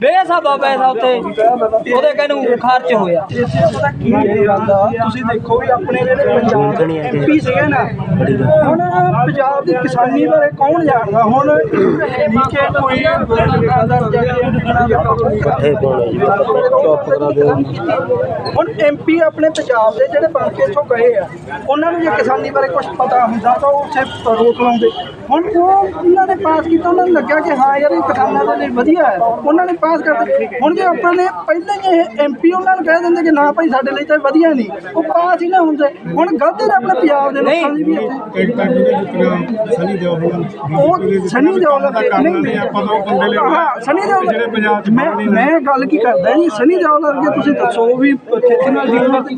ਬੇਸਾਬਾ ਪੈਸਾ ਉੱਥੇ। ਉਹਦੇ ਕਹਿੰਨੂੰ ਖਰਚ ਹੋਇਆ। ਇੱਥੇ ਪਤਾ ਕੀ ਗੱਲ ਆ ਤੁਸੀਂ ਦੇਖੋ ਵੀ ਆਪਣੇ ਜਿਹੜੇ ਪੰਜਾਬ ਦੇ ਐਮਪੀ ਸੀਗੇ ਨਾ ਹੁਣ ਪੰਜਾਬ ਦੀ ਕਿਸਾਨੀ ਬਾਰੇ ਕੌਣ ਜਾਣਦਾ? ਹੁਣ ਹੈ ਕੋਈ ਹੁਣ ਐਮਪੀ ਆਪਣੇ ਪੰਜਾਬ ਦੇ ਜਿਹੜੇ ਬਣ ਕੇ ਇੱਥੋਂ ਗਏ ਆ ਉਹਨਾਂ ਨੂੰ ਜੇ ਕਿਸਾਨੀ ਬਾਰੇ ਕੁਝ ਪਤਾ ਹੁੰਦਾ ਤਾਂ ਉਹ ਉੱਥੇ ਰੋਕ ਲਾਉਂਦੇ। ਹੁਣ ਉਹ ਉਹਨਾਂ ਨੇ ਪਾਸ ਕੀਤਾ ਉਹਨਾਂ ਨੂੰ ਲੱਗਿਆ ਕਿ ਹਾਂ ਯਾਰ ਇਹ ਕਿਸਾਨਾਂ ਦੇ ਲਈ ਵਧੀਆ ਹੈ ਉਹਨਾਂ ਨੇ ਪਾਸ ਕਰ ਦਿੱਤਾ ਹੁਣ ਜੇ ਆਪਾਂ ਨੇ ਪਹਿਲਾਂ ਹੀ ਇਹ ਐਮਪੀ ਉਹਨਾਂ ਨੂੰ ਕਹਿ ਦਿੰਦੇ ਕਿ ਨਾ ਭਾਈ ਸਾਡੇ ਲਈ ਤਾਂ ਵਧੀਆ ਨਹੀਂ ਉਹ ਪਾਸ ਹੀ ਨਾ ਹੁੰਦੇ ਹੁਣ ਗਲਤੀ ਤਾਂ ਆਪਣੇ ਪੰਜਾਬ ਦੇ ਲੋਕਾਂ ਦੀ ਵੀ ਇੱਥੇ। ਉਹ ਸਨੀ ਦਿਓਲ ਦਾ ਨਹੀਂ। ਤਾਂ ਹਾਂ ਸਨੀ ਦਿਓਲ ਜਿਹੜੇ ਪੰਜਾਬ ਚ ਮੈਂ ਮੈਂ ਗੱਲ ਕੀ ਕਰਦਾ ਜੀ ਸਨੀ ਦਿਓਲ ਵਰਗੇ ਤੁਸੀਂ ਦੱਸੋ ਵੀ ਖੇਤੀ ਨਾਲ ਜੀਵਨ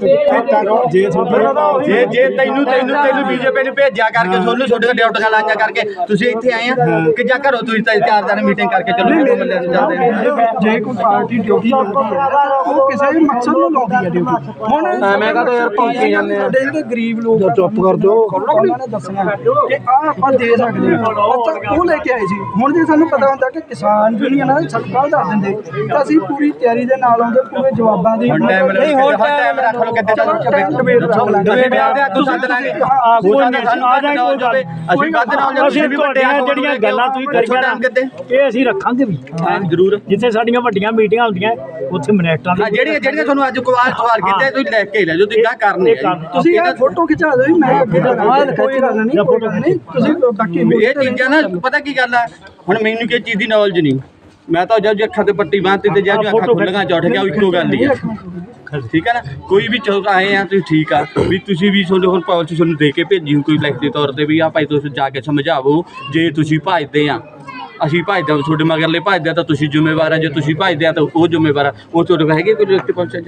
ਜੇ ਤੁਹਾਡੇ ਜੇ ਜੇ ਤੈਨੂੰ ਤੈਨੂੰ ਤੈਨੂੰ ਬੀਜੇਪੀ ਨੇ ਭੇਜਿਆ ਕਰਕੇ ਤੁਹਾਨੂੰ ਛੋਟੇ ਡਿਊਟੀਆਂ ਲਾਈਆਂ ਕਰਕੇ ਤੁਸੀਂ ਇੱਥੇ ਆਏ ਆ ਕਿ ਜਾ ਘਰੋਂ ਤੁਸੀਂ ਤਾਂ ਚਾਰ ਦਿਨ ਮੀਟਿੰਗ ਕਰਕੇ ਚਲੋ ਜਾਂਦੇ ਨੇ ਜੇ ਕੋਈ ਪਾਰਟੀ ਡਿਊਟੀ ਲਾਉਂਦੀ ਹੈ ਉਹ ਕਿਸੇ ਵੀ ਮਕਸਦ ਨੂੰ ਲਾਉਂਦੀ ਹੈ ਡਿਊਟੀ ਹੁਣ ਐਵੇਂ ਕਾ ਯਾਰ ਭੌਂਕੀ ਜਾਂਦੇ ਆ। ਸਾਡੇ ਜਿਹੜੇ ਗਰੀਬ ਲੋਕ ਚੁੱਪ ਕਰ ਜੋ ਉਹਨਾਂ ਨੇ ਦੱਸਣਾ ਕਿ ਆਹ ਆਪਾਂ ਦੇ ਸਕਦੇ ਹਾਂ। ਉਹ ਤਾਂ ਉਹ ਲੈ ਕੇ ਆਏ ਸੀ। ਹੁਣ ਜੇ ਸਾਨੂੰ ਪਤਾ ਹੁੰਦਾ ਕਿ ਕਿਸਾਨ ਯੂਨੀਅਨ ਆ ਸਾਨੂੰ ਕੱਲ ਦੱਸ ਦਿੰਦੇ ਤਾਂ ਅਸੀਂ ਪੂਰੀ ਤਿਆਰੀ ਦੇ ਨਾਲ ਆਉਂਦੇ ਪੂਰੇ ਜਵਾਬਾਂ ਦੀ ਨਹੀਂ ਹੁਣ ਟਾਈਮ ਰੱਖ ਲਓ ਕਿੱਥੇ ਚੱਲ ਡਿਬੇਟ ਰੱਖ ਲਾਂਗੇ ਅਸੀਂ ਵਿਆਹ ਦੇ ਆਗੂ ਸੱਦ ਲਾਂਗੇ ਕੋਈ ਨਹੀਂ ਸਾਨੂੰ ਆ ਜਾਏ ਕੋਈ ਜਾਵੇ ਅਸੀਂ ਵੱਧ ਨਾ ਹੋ ਜਾਵੇ ਅਸੀਂ ਤੁਹਾਡੀਆਂ ਜਿਹੜੀਆਂ ਗੱਲਾਂ ਤੁਸੀਂ ਕਰੀਆਂ ਨਾ ਇਹ ਅਸੀਂ ਰੱਖਾਂਗੇ ਵੀ। ਹਾਂ ਜ਼ਰੂਰ। ਜਿੱਥੇ ਸਾਡੀਆਂ ਵੱਡੀਆਂ ਮੀਟਿੰਗਾਂ ਹੁੰਦੀਆਂ ਉੱਥੇ ਮਿਨਿਸਟਰਾਂ ਦੀ ਜਿਹੜੀਆਂ ਜਿਹੜੀਆਂ ਤੁਹਾਨੂੰ ਅੱਜ ਸਵਾਲ ਸਵਾਲ ਕੀਤੇ ਤੁਸੀਂ ਲੈ ਕੇ ਲੈ ਜਾਓ ਤੁਸੀਂ ਗਾਹ ਕਰਨੇ ਜੀ। ਤੁਸੀਂ ਇਹ ਫੋਟੋ ਖਿਚਾ ਦਿਓ ਜੀ, ਮੈਂ ਅੱਗੇ ਜਾਣਾ ਕੋਈ ਗੱਲ ਨਹੀਂ। ਗੱਲ ਨਹੀਂ। ਤੁਸੀਂ ਬਾਕੀ ਇਹ ਚੀਜ਼ਾਂ ਨਾ ਪਤਾ ਕੀ ਗੱਲ ਆ? ਹੁਣ ਮੈਨੂੰ ਕਿਸੇ ਚੀਜ਼ ਦੀ ਨੌਲੇਜ ਨਹੀਂ। ਮੈਂ ਤਾਂ ਜਦ ਅੱਖਾਂ ਤੇ ਪੱਟੀ ਬਾਂਹਤੀ ਤੇ ਜਦ ਅੱਖਾਂ ਖੁੱਲੀਆਂ ਚ ਉੱਠ ਗਿਆ ਉਹ ਇੱਕੋ ਗੱਲ ਹੀ ਆ। ਠੀਕ ਹੈ ਨਾ? ਕੋਈ ਵੀ ਚੌਕ ਆਏ ਆ ਤੁਸੀਂ ਠੀਕ ਆ। ਵੀ ਤੁਸੀਂ ਵੀ ਤੁਹਾਨੂੰ ਹੁਣ ਪਾਲਿਸੀ ਤੁਹਾਨੂੰ ਦੇ ਕੇ ਭੇਜੀ ਕੋਈ ਲਿਖਤੀ ਤੌਰ ਤੇ ਵੀ ਆ ਭਾਈ ਤੁਸੀਂ ਜਾ ਕੇ ਸਮਝਾਵੋ ਜੇ ਤੁਸੀਂ ਭਜਦੇ ਆ। ਅਸੀਂ ਭਜਦੇ ਹਾਂ ਤੁਹਾਡੇ ਮਗਰਲੇ ਭਜਦੇ ਆ ਤਾਂ ਤੁਸੀਂ ਜ਼ਿੰਮੇਵਾਰ ਆ ਜੇ ਤੁਸੀਂ ਭਜਦੇ ਆ ਤਾਂ ਉਹ ਜ਼ਿੰਮੇਵਾਰ ਆ। ਉਹ ਤੁਹਾਡੇ ਕੋਲ ਹੈਗੇ ਕੋਈ ਲਿਖਤੀ ਪਹੁੰਚੇ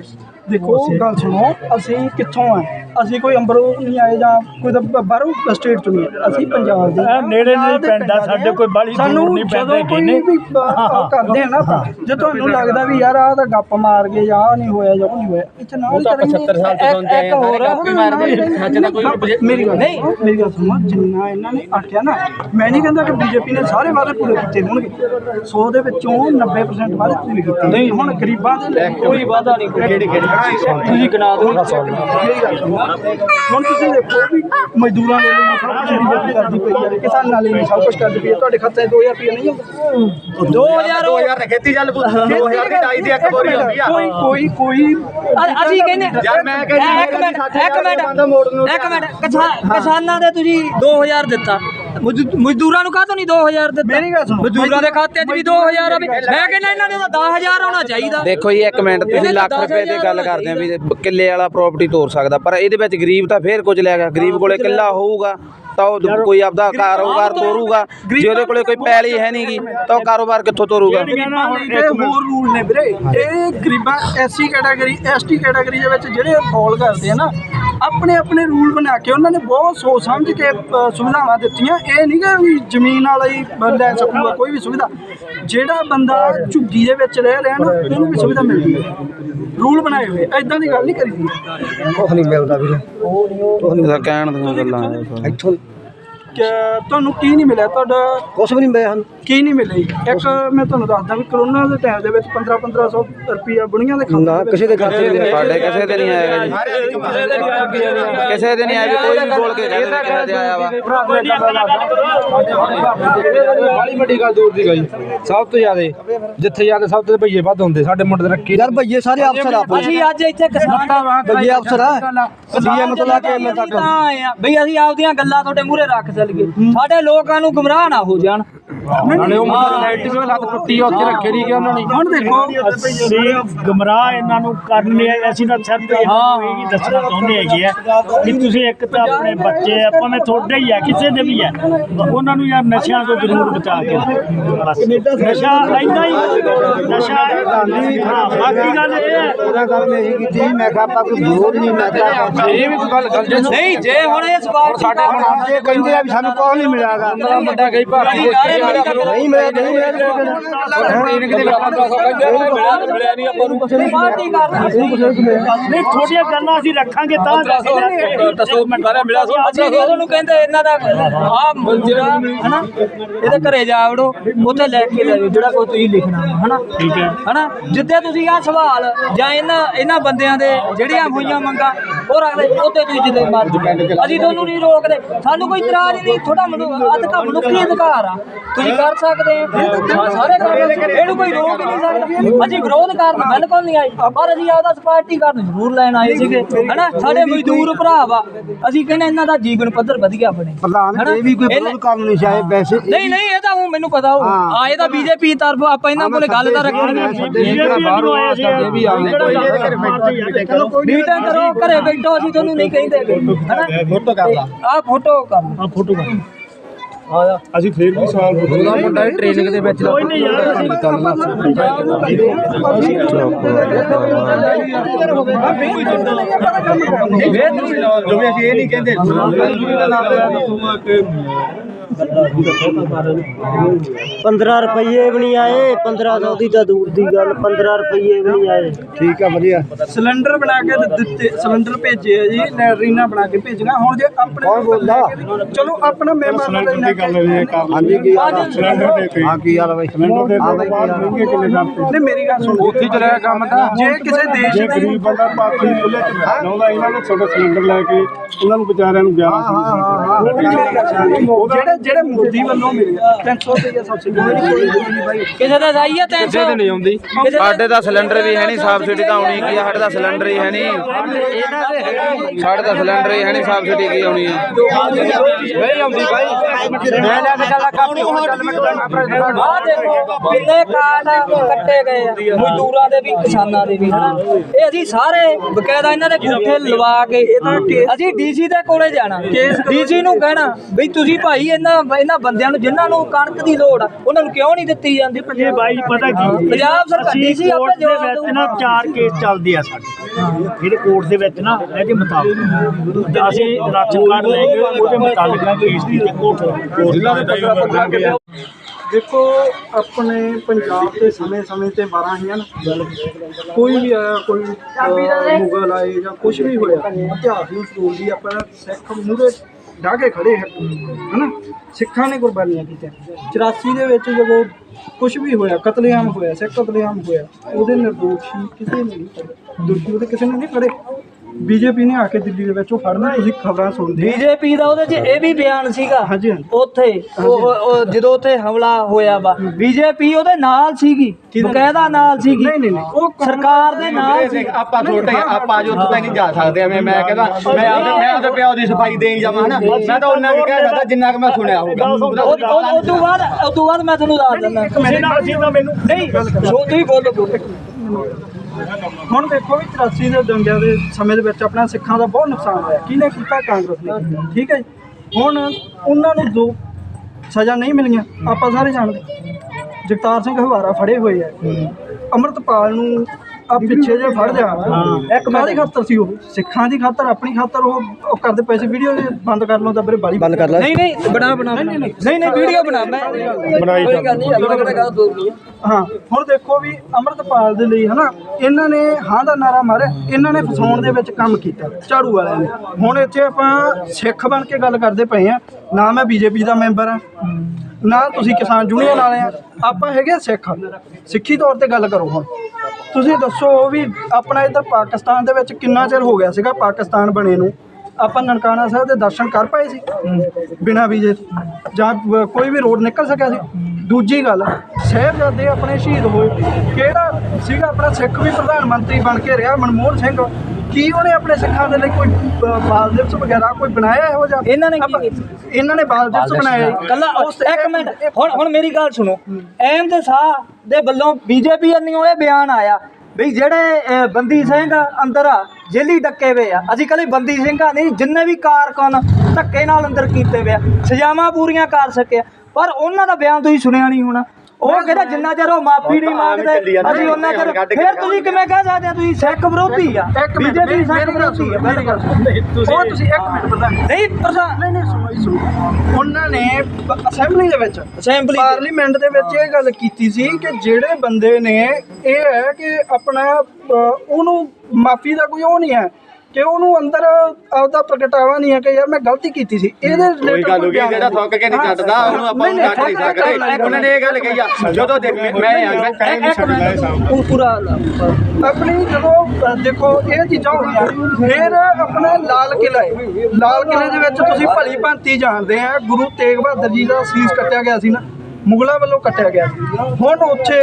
ਦੇਖੋ ਗੱਲ ਸੁਣੋ ਅਸੀਂ ਕਿੱਥੋਂ ਆ? ਅਸੀਂ ਕੋਈ ਅੰਬਰੋਂ ਨਹੀਂ ਆਏ ਜਾਂ ਕੋਈ ਤਾਂ ਬਾਹਰੋਂ ਸਟੇਟ ਤੋਂ ਨਹੀਂ ਆਏ। ਅਸੀਂ ਪੰਜਾਬ ਦੇ ਇਹ ਨੇੜੇ ਨਹੀਂ ਪੰਜਾਬ ਦੇ ਪੈਂਦਾ, ਪਿੰਡਾਂ ਸਾਡੇ ਕੋਈ ਬਾਹਲੀ ਦੂਰ ਸਾਨੂੰ ਨਹੀਂ ਪੈਂਦਾ ਜਦੋਂ ਹੈਗੇ ਕੋਈ ਨੇ। ਵੀ ਬ- ਉਹ ਕਰਦੇ ਆ ਨਾ ਜੇ ਤੁਹਾਨੂੰ ਲੱਗਦਾ ਵੀ ਯਾਰ ਆਹ ਤਾਂ ਗੱਪ ਮਾਰ ਗਏ ਜਾਂ ਆਹ ਨਹੀਂ ਹੋਇਆ ਜਾਂ ਉਹ ਨਹੀਂ ਹੋਇਆ ਇੱਥੇ ਉਹ ਤਾਂ। 75 ਸਾਲ ਤੋਂ ਸੁਣਦੇ ਆਏ ਆ, ਸਾਰੇ ਗੱਪ ਹੀ। ਮਾਰਦੇ ਆ, ਸੱਚ ਦਾ ਕੋਈ ਮੇਰੀ ਗੱਲ ਨਹੀਂ। ਮੇਰੀ ਗੱਲ ਸੁਣੋ ਜਿੰਨਾ ਇਹਨਾਂ ਨੇ ਆਖਿਆ ਨਾ ਮੈਂ ਨਹੀਂ ਕਹਿੰਦਾ ਕਿ ਬੀਜੇਪੀ ਨੇ ਸਾਰੇ ਵਾਅਦੇ ਪੂਰੇ ਕੀਤੇ ਹੋਣਗੇ। 100 ਦੇ ਵਿੱਚੋਂ 90% ਵਾਅਦੇ ਪੂਰੇ ਕੀਤੇ ਨਹੀਂ ਹੁਣ ਗਰੀਬਾਂ ਦੇ ਕੋਈ ਵਾਦਾ ਨਹੀਂ ਕਿਹੜੀ ਕਿਹੜੀ? ਤੁਸੀਂ ਗਿਣਾ ਦਿਓ। ਹੁਣ ਤੁਸੀਂ ਦੇਖੋ ਵੀ ਮਜ਼ਦੂਰਾਂ ਦੇ ਲਈ ਸਭ ਕੁਝ ਬੀਜੇਪੀ ਕਰਦੀ ਪਈ ਹੈ ਕਿਸਾਨਾਂ ਲਈ ਸਭ ਕੁਝ ਕਰਦੀ ਪਈ ਹੈ ਤੁਹਾਡੇ ਖਾਤੇ 'ਚ 2000 ਰੁਪਏ ਨਹੀਂ ਆਉਂਦਾ। 2000 ਉਹ 2000 ਖੇਤੀ ਚੱਲ 2000 ਦੀ ਡਾਈ ਦੀ ਇੱਕ ਬੋਰੀ ਆਉਂਦੀ ਆ। ਕੋਈ ਕੋਈ ਕੋਈ ਅਸੀਂ ਕਹਿੰਦੇ ਯਾਰ ਮੈਂ ਕਹਿੰਦੀ ਇੱਕ ਮਿੰਟ ਇੱਕ ਮਿੰਟ। ਇੱਕ ਮਿੰਟ। ਕਿਸਾ- ਕਿਸਾਨਾਂ ਦੇ ਤੁਸੀਂ 2000 ਦਿੱਤਾ। ਮਜ਼ਦੂ- ਮਜ਼ਦੂਰਾਂ ਨੂੰ ਕਾਹਤੋਂ ਨਹੀਂ 2000 ਦਿੱਤਾ? ਮੇਰੀ ਗੱਲ ਸੁਣੋ। ਮਜ਼ਦੂਰਾਂ ਦੇ ਖਾਤੇ 'ਚ ਵੀ 2000 ਆਵੇ ਮੈਂ ਕਹਿੰਦਾ ਇਹਨਾਂ ਦੇ ਤਾਂ 10000 ਆਉਣਾ ਚਾਹੀਦਾ। ਦੇਖੋ ਜੀ ਇੱਕ ਮਿੰਟ ਤੁਸੀਂ ਲੱਖ ਰੁਪਏ ਦੀ ਗੱਲ ਕਰਦੇ ਆ ਵੀ ਕਿੱਲੇ ਵਾਲਾ ਪ੍ਰਾਪਰਟੀ ਤੋਰ ਸਕਦਾ ਪਰ ਇਹਦੇ ਵਿੱਚ ਗਰੀਬ ਤਾਂ ਫੇਰ ਕੁਝ ਲੈਗਾ ਗਰੀਬ ਕੋਲੇ ਕਿੱਲਾ ਹੋਊਗਾ। ਤਾਂ ਉਹ ਕੋਈ ਆਪਦਾ ਕਾਰੋਬਾਰ ਤੋਰੂਗਾ ਜੇ ਉਹਦੇ ਕੋਲੇ ਕੋਈ ਪੈਲੀ ਹੈ ਨਹੀਂਗੀ ਤਾਂ ਉਹ ਕਾਰੋਬਾਰ ਕਿੱਥੋਂ ਤੋਰੂਗਾ? ਇਹ ਹੋਰ ਰੂਲ ਨੇ ਵੀਰੇ ਇਹ ਗਰੀਬਾਂ ਐਸਸੀ ਕੈਟਾਗਰੀ ਐਸਟੀ ਕੈਟਾਗਰੀ ਦੇ ਵਿੱਚ ਜਿਹੜੇ ਫਾਲ ਕਰਦੇ ਆ ਨਾ ਆਪਣੇ ਆਪਣੇ ਰੂਲ ਬਣਾ ਕੇ ਉਹਨਾਂ ਨੇ ਬਹੁਤ ਸੋਚ ਸਮਝ ਕੇ ਸੁਵਿਧਾਵਾਂ ਦਿੱਤੀਆਂ। ਇਹ ਨਹੀਂ ਕਿ ਵੀ ਜ਼ਮੀਨ ਵਾਲਾ ਹੀ ਲੈ ਸਕੂਗਾ ਕੋਈ ਵੀ ਸੁਵਿਧਾ। ਜਿਹੜਾ ਬੰਦਾ ਝੁੱਗੀ ਦੇ ਵਿੱਚ ਰਹਿ ਰਿਹਾ ਨਾ ਉਹਨੂੰ ਵੀ ਸੁਵਿਧਾ ਮਿਲਦੀ ਹੈ। ਰੂਲ ਬਣਾਏ ਹੋਏ ਐਦਾਂ ਦੀ ਗੱਲ ਨਹੀਂ ਕਰੀਦੀ। ਇਹਦਾ ਕਹਿਣ ਦੀਆਂ ਗੱਲਾਂ ਆ ਤੁਹਾਨੂੰ ਕੀ ਨਹੀਂ ਮਿਲਿਆ? ਤੁਹਾਡਾ ਕੁਝ ਵੀ ਨਹੀਂ ਮਿਲਿਆ ਕੀ ਨਹੀਂ ਮਿਲਿਆ ਜੀ? ਇੱਕ ਮੈਂ ਤੁਹਾਨੂੰ ਦੱਸਦਾ ਵੀ ਕਰੋਨਾ ਦੇ ਟਾਈਮ ਦੇ ਵਿੱਚ 15 1500 ਰੁਪਿਆ ਬੁਣੀਆਂ ਦੇ ਖਾਤੇ ਦੇ ਕਿਸੇ ਦੇ ਖਾਤੇ ਸਾਡੇ ਕਿਸੇ ਦੇ ਨਹੀਂ ਆਏਗਾ ਜੀ। ਕਿਸੇ ਦੇ ਨਹੀਂ ਆਇਆ ਵੀ ਕੋਈ ਵੀ ਬੋਲ ਕੇ ਕਹਿ ਦੇ ਕਿਸੇ ਦੇ ਆਇਆ ਵਾ। ਬਾਲੀ ਵੱਡੀ ਗੱਲ ਦੂਰ ਦੀ ਗਈ। ਸਭ ਤੋਂ ਜ਼ਿਆਦਾ ਜਿੱਥੇ ਜਾਂਦੇ ਸਭ ਤੋਂ ਭਈਏ ਵੱਧ ਹੁੰਦੇ ਸਾਡੇ ਮੁੰਡੇ ਦੇ ਰੱਖੀ ਯਾਰ ਭਈਏ ਸਾਰੇ ਅਫਸਰ ਆ ਅਸੀਂ ਅੱਜ ਇੱਥੇ ਕਿਸਾਨ ਭਈਏ ਅਫਸਰ ਆ। ਸੀਐਮ ਤੋਂ ਲਾ ਕੇ ਤੱਕ। ਤਾਂ ਆਏ ਆ। ਬਈ ਅਸੀਂ ਆਪਦੀਆਂ ਗੱਲਾਂ ਤੁਹਾਡੇ ਮੂਹਰੇ ਰੱਖ ਚੱਲੀਏ ਸਾਡੇ ਲੋਕਾਂ ਨੂੰ ਗੁੰਮਰਾਹ ਨਾ ਹੋ ਜਾਣ। ਨਾਲੇ ਉਹ ਮੁੰਡੇ ਲਾਈਟ ਵੀ ਲੱਤ ਟੁੱਟੀ ਆ, ਉੱਥੇ ਰੱਖੇ ਨਹੀਂ ਗਿਆ ਉਹਨਾਂ ਨੇ। ਹੁਣ ਦੇਖੋ ਅਸੀਂ ਗਮਰਾਹ ਇਹਨਾਂ ਨੂੰ ਕਰਨੇ ਆ ਅਸੀਂ ਤਾਂ ਸਿਰਫ ਹਾਂ। ਇਹ ਹੀ ਦੱਸਣਾ ਚਾਹੁੰਦੇ ਹੈਗੇ ਆ ਕਿ ਤੁਸੀਂ ਇੱਕ ਤਾਂ ਆਪਣੇ ਬੱਚੇ ਆ ਭਾਵੇਂ ਤੁਹਾਡੇ ਹੀ ਆ ਕਿਸੇ ਦੇ ਵੀ ਆ। ਉਹਨਾਂ ਨੂੰ ਯਾਰ ਨਸ਼ਿਆਂ ਤੋਂ ਜ਼ਰੂਰ ਬਚਾ ਕੇ। ਬਸ। ਨਸ਼ਾ ਲੈਂਦਾ ਹੀ ਨਸ਼ਾ ਹਾਂ ਬਾਕੀ ਗੱਲ ਇਹ ਹੈ। ਉਹਦਾ ਗੱਲ ਇਹ ਕੀਤੀ ਮੈਂ ਕਿਹਾ ਆਪਾਂ ਕੋਈ ਵਿਰੋਧ ਨਹੀਂ ਮੈਂ ਕਿਹਾ ਇਹ ਵੀ ਕੋਈ ਗੱਲ ਗੱਲ ਜੇ ਨਹੀਂ ਜੇ ਹੁਣ ਇਹ ਸਵਾਲ ਸਾਡੇ ਹੁਣ ਇਹ ਕਹਿੰਦੇ ਆ ਵੀ ਸਾਨੂੰ ਕੁਝ ਨਹੀਂ ਮਿਲਿਆਗਾ ਮੁੰਡਾ ਗਈ ਭਾਰਤੀ ਨਹੀਂ ਮਿਲਿਆ ਨਹੀਂ ਮਿਲਿਆ ਕਿਤੇ ਆਪਾਂ ਦਾ ਮਿਲਿਆ ਨਹੀਂ ਆਪਾਂ ਨੂੰ। ਪਾਰਟੀ ਕਰ ਨਹੀਂ ਥੋੜੀਆਂ ਗੱਲਾਂ ਅਸੀਂ ਰੱਖਾਂਗੇ ਤਾਂ ਦੱਸੋ ਮੈਂ ਬਾਰੇ ਮਿਲਿਆ ਸੀ। ਅਸੀਂ ਉਹਨੂੰ ਕਹਿੰਦੇ ਇਹਨਾਂ ਦਾ ਆ ਮੁੰਡਾ ਹਨਾ? ਇਹਦੇ ਘਰੇ ਜਾ ਵੜੋ ਉੱਥੇ ਲੈ ਕੇ ਲੈ ਜਿਹੜਾ ਕੋਈ ਤੁਸੀਂ ਲਿਖਣਾ ਹਨਾ? ਠੀਕ ਹੈ। ਹਨਾ? ਜਿੱਦੇ ਤੁਸੀਂ ਆ ਸਵਾਲ ਜਾਂ ਇਹਨਾਂ ਇਹਨਾਂ ਬੰਦਿਆਂ ਦੇ ਜਿਹੜੀਆਂ ਹੋਈਆਂ ਮੰਗਾਂ ਉਹ ਰੱਖਦੇ ਉੱਤੇ ਤੁਸੀਂ ਜਿੱਦੇ ਮਰਜ਼ੀ। ਅਸੀਂ ਤੁਹਾਨੂੰ ਨਹੀਂ ਰੋਕਦੇ। ਸਾਨੂੰ ਕੋਈ ਇਤਰਾਜ਼ ਨਹੀਂ ਥੋੜਾ ਮਨੁ ਅਧਿਕਾਰ ਮਨੁੱਖੀ ਅਧਿਕਾਰ ਆ। ਤੁਸੀਂ ਕਰ ਸਕਦੇ ਆ ਹਾਂ, ਸਾਰੇ ਕਰ ਸਕਦੇ। ਇਹਨੂੰ ਕੋਈ ਰੋਕ ਹੀ ਨਹੀਂ ਸਕਦਾ। ਅਸੀਂ ਵਿਰੋਧ ਕਰਨ ਬਿਲਕੁਲ ਨਹੀਂ ਆਏ। ਪਰ ਅਸੀਂ ਆਪਦਾ ਸਪਾਰਟੀਕਰਨ ਜ਼ਰੂਰ ਲੈਣ ਆਏ ਸੀਗੇ। ਹਨਾ? ਸਾਡੇ ਮਜ਼ਦੂਰ ਭਰਾ ਵਾ। ਅਸੀਂ ਕਹਿੰਦੇ ਇਹਨਾਂ ਦਾ ਜੀਵਨ ਪੱਧਰ ਵਧੀਆ ਬਣੇ। ਪ੍ਰਧਾਨ ਹਨਾ? ਇਹ ਵੀ ਕੋਈ ਵਿਰੋਧ ਕਰਨ ਨਹੀਂ ਚਾਹੇ ਵੈਸੇ ਨਹੀਂ ਨਹੀਂ ਇਹ ਤਾਂ ਹੁਣ ਮੈਨੂੰ ਪਤਾ ਹੋ। ਆ ਇਹ ਤਾਂ ਬੀਜੇਪੀ ਤਰਫ ਆਪਾਂ ਇਹਨਾਂ ਕੋਲੇ ਗੱਲ ਤਾਂ ਰੱਖਣੀ ਮੀਟਿੰਗ ਕਰੋ ਘਰੇ ਬੈਠੋ ਅਸੀਂ ਤੁਹਾਨੂੰ ਨਹੀਂ ਕਹਿੰਦੇ। ਹਨਾ? ਫੋਟੋ ਕਰਦਾ ਆ ਫੋਟੋ ਕਰ ਆ ਫੋਟੋ ਕਰ ਅਸੀਂ ਫੇਰ ਵੀ ਸਵਾਲ ਪੁੱਛਦੇ ਮੁੰਡਾ ਟ੍ਰੇਨਿੰਗ ਦੇ ਵਿੱਚ ਕੋਈ ਨਹੀਂ ਯਾਰ ਅਸੀਂ ਜੋ ਵੀ ਅਸੀਂ ਇਹ ਨਹੀਂ ਕਹਿੰਦੇ। 15 ਰੁਪਏ ਵੀ ਨਹੀਂ ਆਏ 1500 ਦੀ ਤਾਂ ਦੂਰ ਦੀ ਗੱਲ 15 ਰੁਪਏ ਵੀ ਨਹੀਂ ਆਏ। ਠੀਕ ਆ ਵਧੀਆ। ਸਿਲੰਡਰ ਬਣਾ ਕੇ ਦਿੱਤੇ ਸਿਲੰਡਰ ਭੇਜੇ ਆ ਜੀ ਲੈਟਰੀਨਾ ਬਣਾ ਕੇ ਭੇਜਣਾ। ਹੁਣ ਜੇ ਆਪਣੇ ਕੌਣ ਬੋਲਦਾ? ਚਲੋ ਆਪਣਾ ਮਹਿਮਾਨ ਦੀ ਗੱਲ ਇਹ ਕਰ ਹਾਂਜੀ ਕੀ ਹਾਲ ਆ? ਸਿਲੰਡਰ ਦੇ ਤੇ। ਹਾਂ ਕੀ ਹਾਲ ਆ ਬਾਈ? ਸਿਲੰਡਰ ਦੇ ਤੋਂ ਬਾਅਦ? ਮਹਿੰਗੇ ਕਿੰਨੇ ਕਰਤੇ ਨੇ ਮੇਰੀ ਗੱਲ ਸੁਣੋ ਉੱਥੇ ਚੱਲਿਆ ਕੰਮ ਤਾਂ। ਜੇ ਕਿਸੇ ਦੇਸ਼ ਜੇ ਦੀ ਗਰੀਬ ਬੰਦਾ ਪਾਥੀ ਖੁੱਲੇ ਚ ਲਾਉਂਦਾ ਇਹਨਾਂ ਨੇ ਛੋਟਾ ਸਿਲੰਡਰ ਲੈ ਕੇ ਉਹਨਾਂ ਨੂੰ ਵਿਚਾਰਿਆਂ ਨੂੰ ਗਿਆ ਜਿਹੜੇ ਜਿਹੜੇ ਮੋਦੀ ਵੱਲੋਂ ਮਿਲ ਗਿਆ 300 ਰੁਪਏ ਸਬਸਿਡੀ ਮੇਰੀ ਕੋਈ ਨਹੀਂ ਬਾਈ ਕਿਸੇ ਦਾ ਜਾਈ ਆ 300 ਤੇ ਨਹੀਂ ਆਉਂਦੀ? ਸਾਡੇ ਦਾ ਸਿਲੰਡਰ ਵੀ ਹੈ ਨਹੀਂ ਸਬਸਿਡੀ ਤਾਂ ਆਉਣੀ ਕੀ ਆ ਸਾਡੇ ਦਾ ਸਿਲੰਡਰ ਹੀ ਹੈ ਨਹੀਂ। ਸਾਡੇ ਦਾ ਸਿਲੰਡਰ ਹੀ ਹੈ ਨਹੀਂ ਸਬਸਿਡੀ ਕੀ ਆਉਣੀ ਹੈ ਨਹੀਂ ਆਉਂਦੀ ਬਾਈ। ਮੈਂ ਲੈ ਕੇ ਚੱਲਾ ਕਾਪੀ ਹੁਣ ਚੱਲ ਮੈਂ ਕਹਿੰਦਾ ਆ ਦੇਖੋ ਕਿੰਨੇ ਕਾਰਡ ਕੱਟੇ ਗਏ ਆ ਮਜ਼ਦੂਰਾਂ ਦੇ ਵੀ ਕਿਸਾਨਾਂ ਦੇ ਵੀ ਹਨਾ? ਇਹ ਅਸੀਂ ਸਾਰੇ ਬਕਾਇਦਾ ਇਹਨਾਂ ਦੇ ਗੁੱਠੇ ਲਵਾ ਕੇ ਅਸੀਂ ਡੀਸੀ ਦੇ ਕੋਲੇ ਜਾਣਾ। ਡੀਸੀ ਨੂੰ ਕਹਿਣਾ ਵੀ ਤੁਸੀਂ ਭਾਈ ਇਹਨਾਂ ਇਹਨਾਂ ਬੰਦਿਆਂ ਨੂੰ ਜਿਨ੍ਹਾਂ ਨੂੰ ਕਣਕ ਦੀ ਲੋੜ ਆ ਉਹਨਾਂ ਨੂੰ ਕਿਉਂ ਨਹੀਂ ਦਿੱਤੀ ਜਾਂਦੀ? ਇਹ ਬਾਈ ਪਤਾ ਕੀ ਪੰਜਾਬ ਸਰਕਾਰ ਅਸੀਂ DC ਆਪੇ ਦੇ ਜਵਾਬ ਵਿੱਚ ਨਾ ਚਾਰ ਕੇਸ ਚੱਲਦੇ ਆ ਸਾਡੇ। ਜਿਹੜੇ ਕੋਰਟ ਦੇ ਵਿੱਚ ਨਾ ਇਹਦੇ ਮੁਤਾਬਕ। ਅਸੀਂ ਰਾਸ਼ਨ ਕਾਰਡ ਲੈ ਕੇ ਉਹਦੇ ਮੁਤਾਬਕ ਕੇਸ ਦੀ ਕੋਰਟ ਜ਼ਿਲ੍ਹਾ ਦੇ। ਪੱਧਰ ਦੇਖੋ ਆਪਣੇ ਪੰਜਾਬ ਦੇ ਸਮੇਂ-ਸਮੇਂ ਤੇ ਵਾਰਾਂ ਆਈਆਂ ਨਾ। ਕੋਈ ਵੀ ਆਇਆ ਕੋਈ ਮੁਗਲ ਆਏ ਜਾਂ ਕੁਝ ਵੀ ਹੋਇਆ ਇਤਿਹਾਸ ਨੂੰ ਸਰੋਲ ਦੀ ਆਪਣਾ ਸਿੱਖ ਮੂਰੇ ਢਾ ਕੇ ਖੜੇ ਹੈ। ਹਨਾ? ਸਿੱਖਾਂ ਨੇ ਕੁਰਬਾਨੀਆਂ ਕੀਤੀਆਂ। 84 ਦੇ ਵਿੱਚ ਜਦੋਂ ਕੁਝ ਵੀ ਹੋਇਆ, ਕਤਲੇਆਮ ਹੋਇਆ, ਸਿੱਖ ਕਤਲੇਆਮ ਹੋਇਆ, ਉਹਦੇ ਨਿਰਦੋਸ਼ੀ ਕਿਸੇ ਨੇ ਨਹੀਂ ਫੜੇ ਦੋਸ਼ੀ ਕਿਸੇ ਨੇ ਨਹੀਂ ਖੜੇ। ਬੀਜੇਪੀ ਨੇ ਆ ਕੇ ਦਿੱਲੀ ਦੇ ਵਿੱਚ ਉਹ ਫੜਨਾ ਤੁਸੀਂ ਖਬਰਾਂ ਸੁਣਦੇ। ਬੀਜੇਪੀ ਦਾ ਉਹਦੇ 'ਚ ਇਹ ਵੀ ਬਿਆਨ ਸੀਗਾ ਹਾਂਜੀ ਹਾਂਜੀ। ਉੱਥੇ ਉਹ- ਜਦੋਂ ਉੱਥੇ ਹਮਲਾ ਹੋਇਆ ਵਾ ਬੀਜੇਪੀ ਉਹਦੇ ਨਾਲ ਸੀਗੀ ਬਕਾਇਦਾ ਨਾਲ ਸੀਗੀ। ਨਹੀਂ ਨਹੀਂ। ਨਹੀਂ ਉਹ ਸਰਕਾਰ ਦੇ ਨਾਲ ਸੀ ਆਪਾਂ ਛੋਟੇ ਆ, ਆਪਾਂ ਜੋ ਉੱਥੇ ਨਹੀਂ ਜਾ ਸਕਦੇ ਐਵੇਂ ਮੈਂ ਕਹਿੰਦਾ ਮੈਂ ਆਪਦੇ ਮੈਂ ਆਪਦੇ ਪਿਓ ਦੀ ਸਫ਼ਾਈ ਦੇਣ ਜਾਵਾਂ ਹਨਾ? ਮੈਂ ਤਾਂ ਉਹਨਾਂ ਨੂੰ ਕਹਿ ਸਕਦਾ ਜਿੰਨਾ ਕਿ ਮੈਂ ਸੁਣਿਆ ਹੋਊਗਾ। ਉਹ ਉਹ- ਉਹ ਤੋਂ ਬਾਅਦ ਉਹ ਤੋਂ ਬਾਅਦ ਮੈਂ ਤੁਹਾਨੂੰ ਦੱਸ ਦਿੰਦਾ। ਤੁਸੀਂ ਨਾ ਅਸੀਂ ਤਾਂ ਮੈਨੂੰ ਨਹੀਂ ਸੋ ਤੁਸੀਂ ਬੋਲੋ। ਬੋਲੋ ਹੁਣ ਦੇਖੋ ਵੀ 84 ਦੇ ਦੰਗਿਆਂ ਦੇ ਸਮੇਂ ਦੇ ਵਿੱਚ ਆਪਣਾ ਸਿੱਖਾਂ ਦਾ ਬਹੁਤ ਨੁਕਸਾਨ ਹੋਇਆ। ਕਿਹਨੇ ਕੀਤਾ ਕਾਂਗਰਸ ਨੇ? ਕੀਤਾ। ਠੀਕ ਹੈ ਜੀ। ਹੁਣ ਉਹਨਾਂ ਨੂੰ ਦੋ ਸਜ਼ਾ ਨਹੀਂ ਮਿਲੀਆਂ ਆਪਾਂ ਸਾਰੇ ਜਾਣਦੇ ਜਗਤਾਰ ਸਿੰਘ ਹਵਾਰਾ ਫੜੇ ਹੋਏ ਆ। ਅਮਰਤਪਾਲ ਨੂੰ ਆ ਪਿੱਛੇ ਜੇ ਫੜ ਜਾ ਇੱਕ ਕਾਹਦੀ ਖਾਤਰ ਸੀ ਉਹ। ਸਿੱਖਾਂ ਦੀ ਖਾਤਰ ਆਪਣੀ ਖਾਤਰ ਉਹ ਉਹ ਕਰਦੇ ਪਏ ਸੀ ਵੀਡੀਓ ਬੰਦ ਕਰ ਲਓ ਤਾਂ ਵੀਰੇ ਬਾਲੀ ਬੰਦ ਕਰ ਨਹੀਂ ਨਹੀਂ ਬਣਾ ਬਣਾ ਨਹੀਂ ਨਹੀਂ। ਵੀਡੀਓ ਬਣਾ ਮੈਂ ਬਣਾਈ ਕੋਈ ਗੱਲ ਨਹੀਂ ਅਗਲਾ ਕਿਹੜਾ ਗੱਲ ਦੂਰ ਨਹੀਂ ਹੈ। ਹਾਂ ਹੁਣ ਦੇਖੋ ਵੀ ਅਮਰਤਪਾਲ ਦੇ ਲਈ ਹਨਾ ਇਹਨਾਂ ਨੇ ਹਾਂ ਦਾ ਨਾਰਾ ਮਾਰਿਆ ਇਹਨਾਂ ਨੇ ਫਸਾਉਣ ਦੇ ਵਿੱਚ ਕੰਮ ਕੀਤਾ ਝਾੜੂ ਵਾਲਿਆਂ ਨੇ। ਹੁਣ ਇੱਥੇ ਆਪਾਂ ਸਿੱਖ ਬਣ ਕੇ ਗੱਲ ਕਰਦੇ ਪਏ ਆ ਨਾ ਮੈਂ ਬੀਜੇਪੀ ਦਾ ਮੈਂਬਰ ਆ। ਨਾ ਤੁਸੀਂ ਕਿਸਾਨ ਯੂਨੀਅਨ ਵਾਲੇ ਆ, ਆਪਾਂ ਹੈਗੇ ਆ ਸਿੱਖ। ਸਿੱਖੀ ਤੌਰ ਤੇ ਗੱਲ ਕਰੋ ਹੁਣ। ਤੁਸੀਂ ਦੱਸੋ ਵੀ ਆਪਣਾ ਇੱਧਰ ਪਾਕਿਸਤਾਨ ਦੇ ਵਿੱਚ ਕਿੰਨਾ ਚਿਰ ਹੋ ਗਿਆ ਸੀਗਾ ਪਾਕਿਸਤਾਨ ਬਣੇ ਨੂੰ? ਆਪਾਂ ਨਨਕਾਣਾ ਸਾਹਿਬ ਦੇ ਦਰਸ਼ਨ ਕਰ ਪਾਏ ਸੀ? ਬਿਨਾਂ ਵੀਜ਼ੇ ਜਾਂ ਕੋਈ ਵੀ ਰੋਡ ਨਿਕਲ ਸਕਿਆ ਸੀ? ਦੂਜੀ ਗੱਲ, ਸਾਹਿਬਜ਼ਾਦੇ ਆਪਣੇ ਸ਼ਹੀਦ ਹੋਏ। ਕਿਹੜਾ ਸੀਗਾ ਆਪਣਾ ਸਿੱਖ ਵੀ ਪ੍ਰਧਾਨ ਮੰਤਰੀ ਬਣ ਕੇ ਰਿਹਾ, ਮਨਮੋਹਨ ਸਿੰਘ? ਕੀ ਉਹਨੇ ਆਪਣੇ ਸਿੱਖਾਂ ਦੇ ਲਈ ਕੋਈ ਬਾਲ ਦਿਵਸ ਵਗੈਰਾ ਕੋਈ ਬਣਾਇਆ ਇਹੋ ਜਿਹਾ? ਇਹਨਾਂ ਨੇ ਕੀ ਕੀਤਾ? ਇਹਨਾਂ ਨੇ ਬਾਲ ਦਿਵਸ ਬਣਾਇਆ ਜੀ। ਕੱਲਾ ਇੱਕ ਮਿੰਟ ਹੁਣ ਹੁਣ ਮੇਰੀ ਗੱਲ ਸੁਣੋ। ਅਹਿਮਦ ਸ਼ਾਹ ਦੇ ਵੱਲੋਂ ਬੀਜੇਪੀ ਅੰਨਿਓ ਇਹ ਬਿਆਨ ਆਇਆ ਵੀ ਜਿਹੜੇ ਅਹ, ਬੰਦੀ ਸਿੰਘ ਅੰਦਰ ਆ ਜੇਲੀ ਡੱਕੇ ਵੇ ਆ। ਅਸੀਂ ਕਹਿੰਦੇ ਬੰਦੀ ਸਿੰਘਾਂ ਨਹੀਂ ਜਿੰਨੇ ਵੀ ਕਾਰਕੁਨ ਧੱਕੇ ਨਾਲ ਅੰਦਰ ਕੀਤੇ ਵੇ ਆ। ਸਜ਼ਾਵਾਂ ਪੂਰੀਆਂ ਕਰ ਸਕਿਆ ਪਰ ਉਹਨਾਂ ਦਾ ਬਿਆਨ ਤੁਸੀਂ ਸੁਣਿਆ ਨਹੀਂ ਹੋਣਾ। ਉਹ ਕਹਿੰਦਾ ਜਿੰਨਾ ਚਿਰ ਉਹ ਮਾਫੀ ਨਹੀਂ ਮੰਗਦੇ ਅਸੀਂ ਉਹਨਾਂ ਚਿਰ ਫਿਰ ਤੁਸੀਂ ਕਿਵੇਂ ਕਹਿ ਸਕਦੇ ਆ ਤੁਸੀਂ ਸਿੱਖ ਵਿਰੋਧੀ ਆ? ਬੀਜੇਪੀ ਸਿੱਖ ਵਿਰੋਧੀ ਆ ਮੇਰੀ ਗੱਲ ਸੁਣੋ। ਉਹ ਤੁਸੀਂ ਇੱਕ ਮਿੰਟ ਪ੍ਰਧਾਨ ਨਹੀਂ ਪ੍ਰਧਾਨ ਨਹੀਂ ਨਹੀਂ ਸੁਣੋ ਉਹਨਾਂ ਨੇ ਅਸੈਂਬਲੀ ਦੇ ਵਿੱਚ ਅਸੈਂਬਲੀ ਪਾਰਲੀਮੈਂਟ ਦੇ ਵਿੱਚ ਇਹ ਗੱਲ ਕੀਤੀ ਸੀ ਕਿ ਜਿਹੜੇ ਬੰਦੇ ਨੇ ਇਹ ਹੈ ਕਿ ਆਪਣਾ ਉਹਨੂੰ ਮਾਫੀ ਦਾ ਕੋਈ ਉਹ ਨਹੀਂ ਹੈ। ਕਿ ਉਹਨੂੰ ਅੰਦਰ ਆਪਦਾ ਪ੍ਰਗਟਾਵਾ ਨਹੀਂ ਹੈ ਕਿ ਯਾਰ ਮੈਂ ਗਲਤੀ ਕੀਤੀ ਸੀ। ਇਹਦੇ ਕੋਈ ਗੱਲ ਹੋ ਗਈ ਜਿਹੜਾ ਥੁੱਕ ਕੇ ਨਹੀਂ ਕੱਟਦਾ ਉਹਨੂੰ ਆਪਾਂ ਕੱਟ ਨਹੀਂ ਸਕਦੇ ਉਹਨਾਂ ਨੇ ਇਹ ਗੱਲ ਕਹੀ ਆ ਜਦੋਂ ਦੇਖ ਮੈਂ ਉਹ ਪੂਰਾ ਆਪਣੀ ਜਦੋਂ ਦੇਖੋ ਇਹ ਚੀਜ਼ਾਂ ਹੋ ਗਈਆਂ। ਫਿਰ ਆਪਣਾ ਲਾਲ ਕਿਲਾ ਹੈ ਲਾਲ ਕਿਲੇ ਦੇ ਵਿੱਚ ਤੁਸੀਂ ਭਲੀ ਭਾਂਤੀ ਜਾਣਦੇ ਆ ਗੁਰੂ ਤੇਗ ਬਹਾਦਰ ਜੀ ਦਾ ਸੀਸ ਕੱਟਿਆ ਗਿਆ ਸੀ ਨਾ ਮੁਗਲਾਂ ਵੱਲੋਂ ਕੱਟਿਆ ਗਿਆ ਸੀ। ਹੁਣ ਉੱਥੇ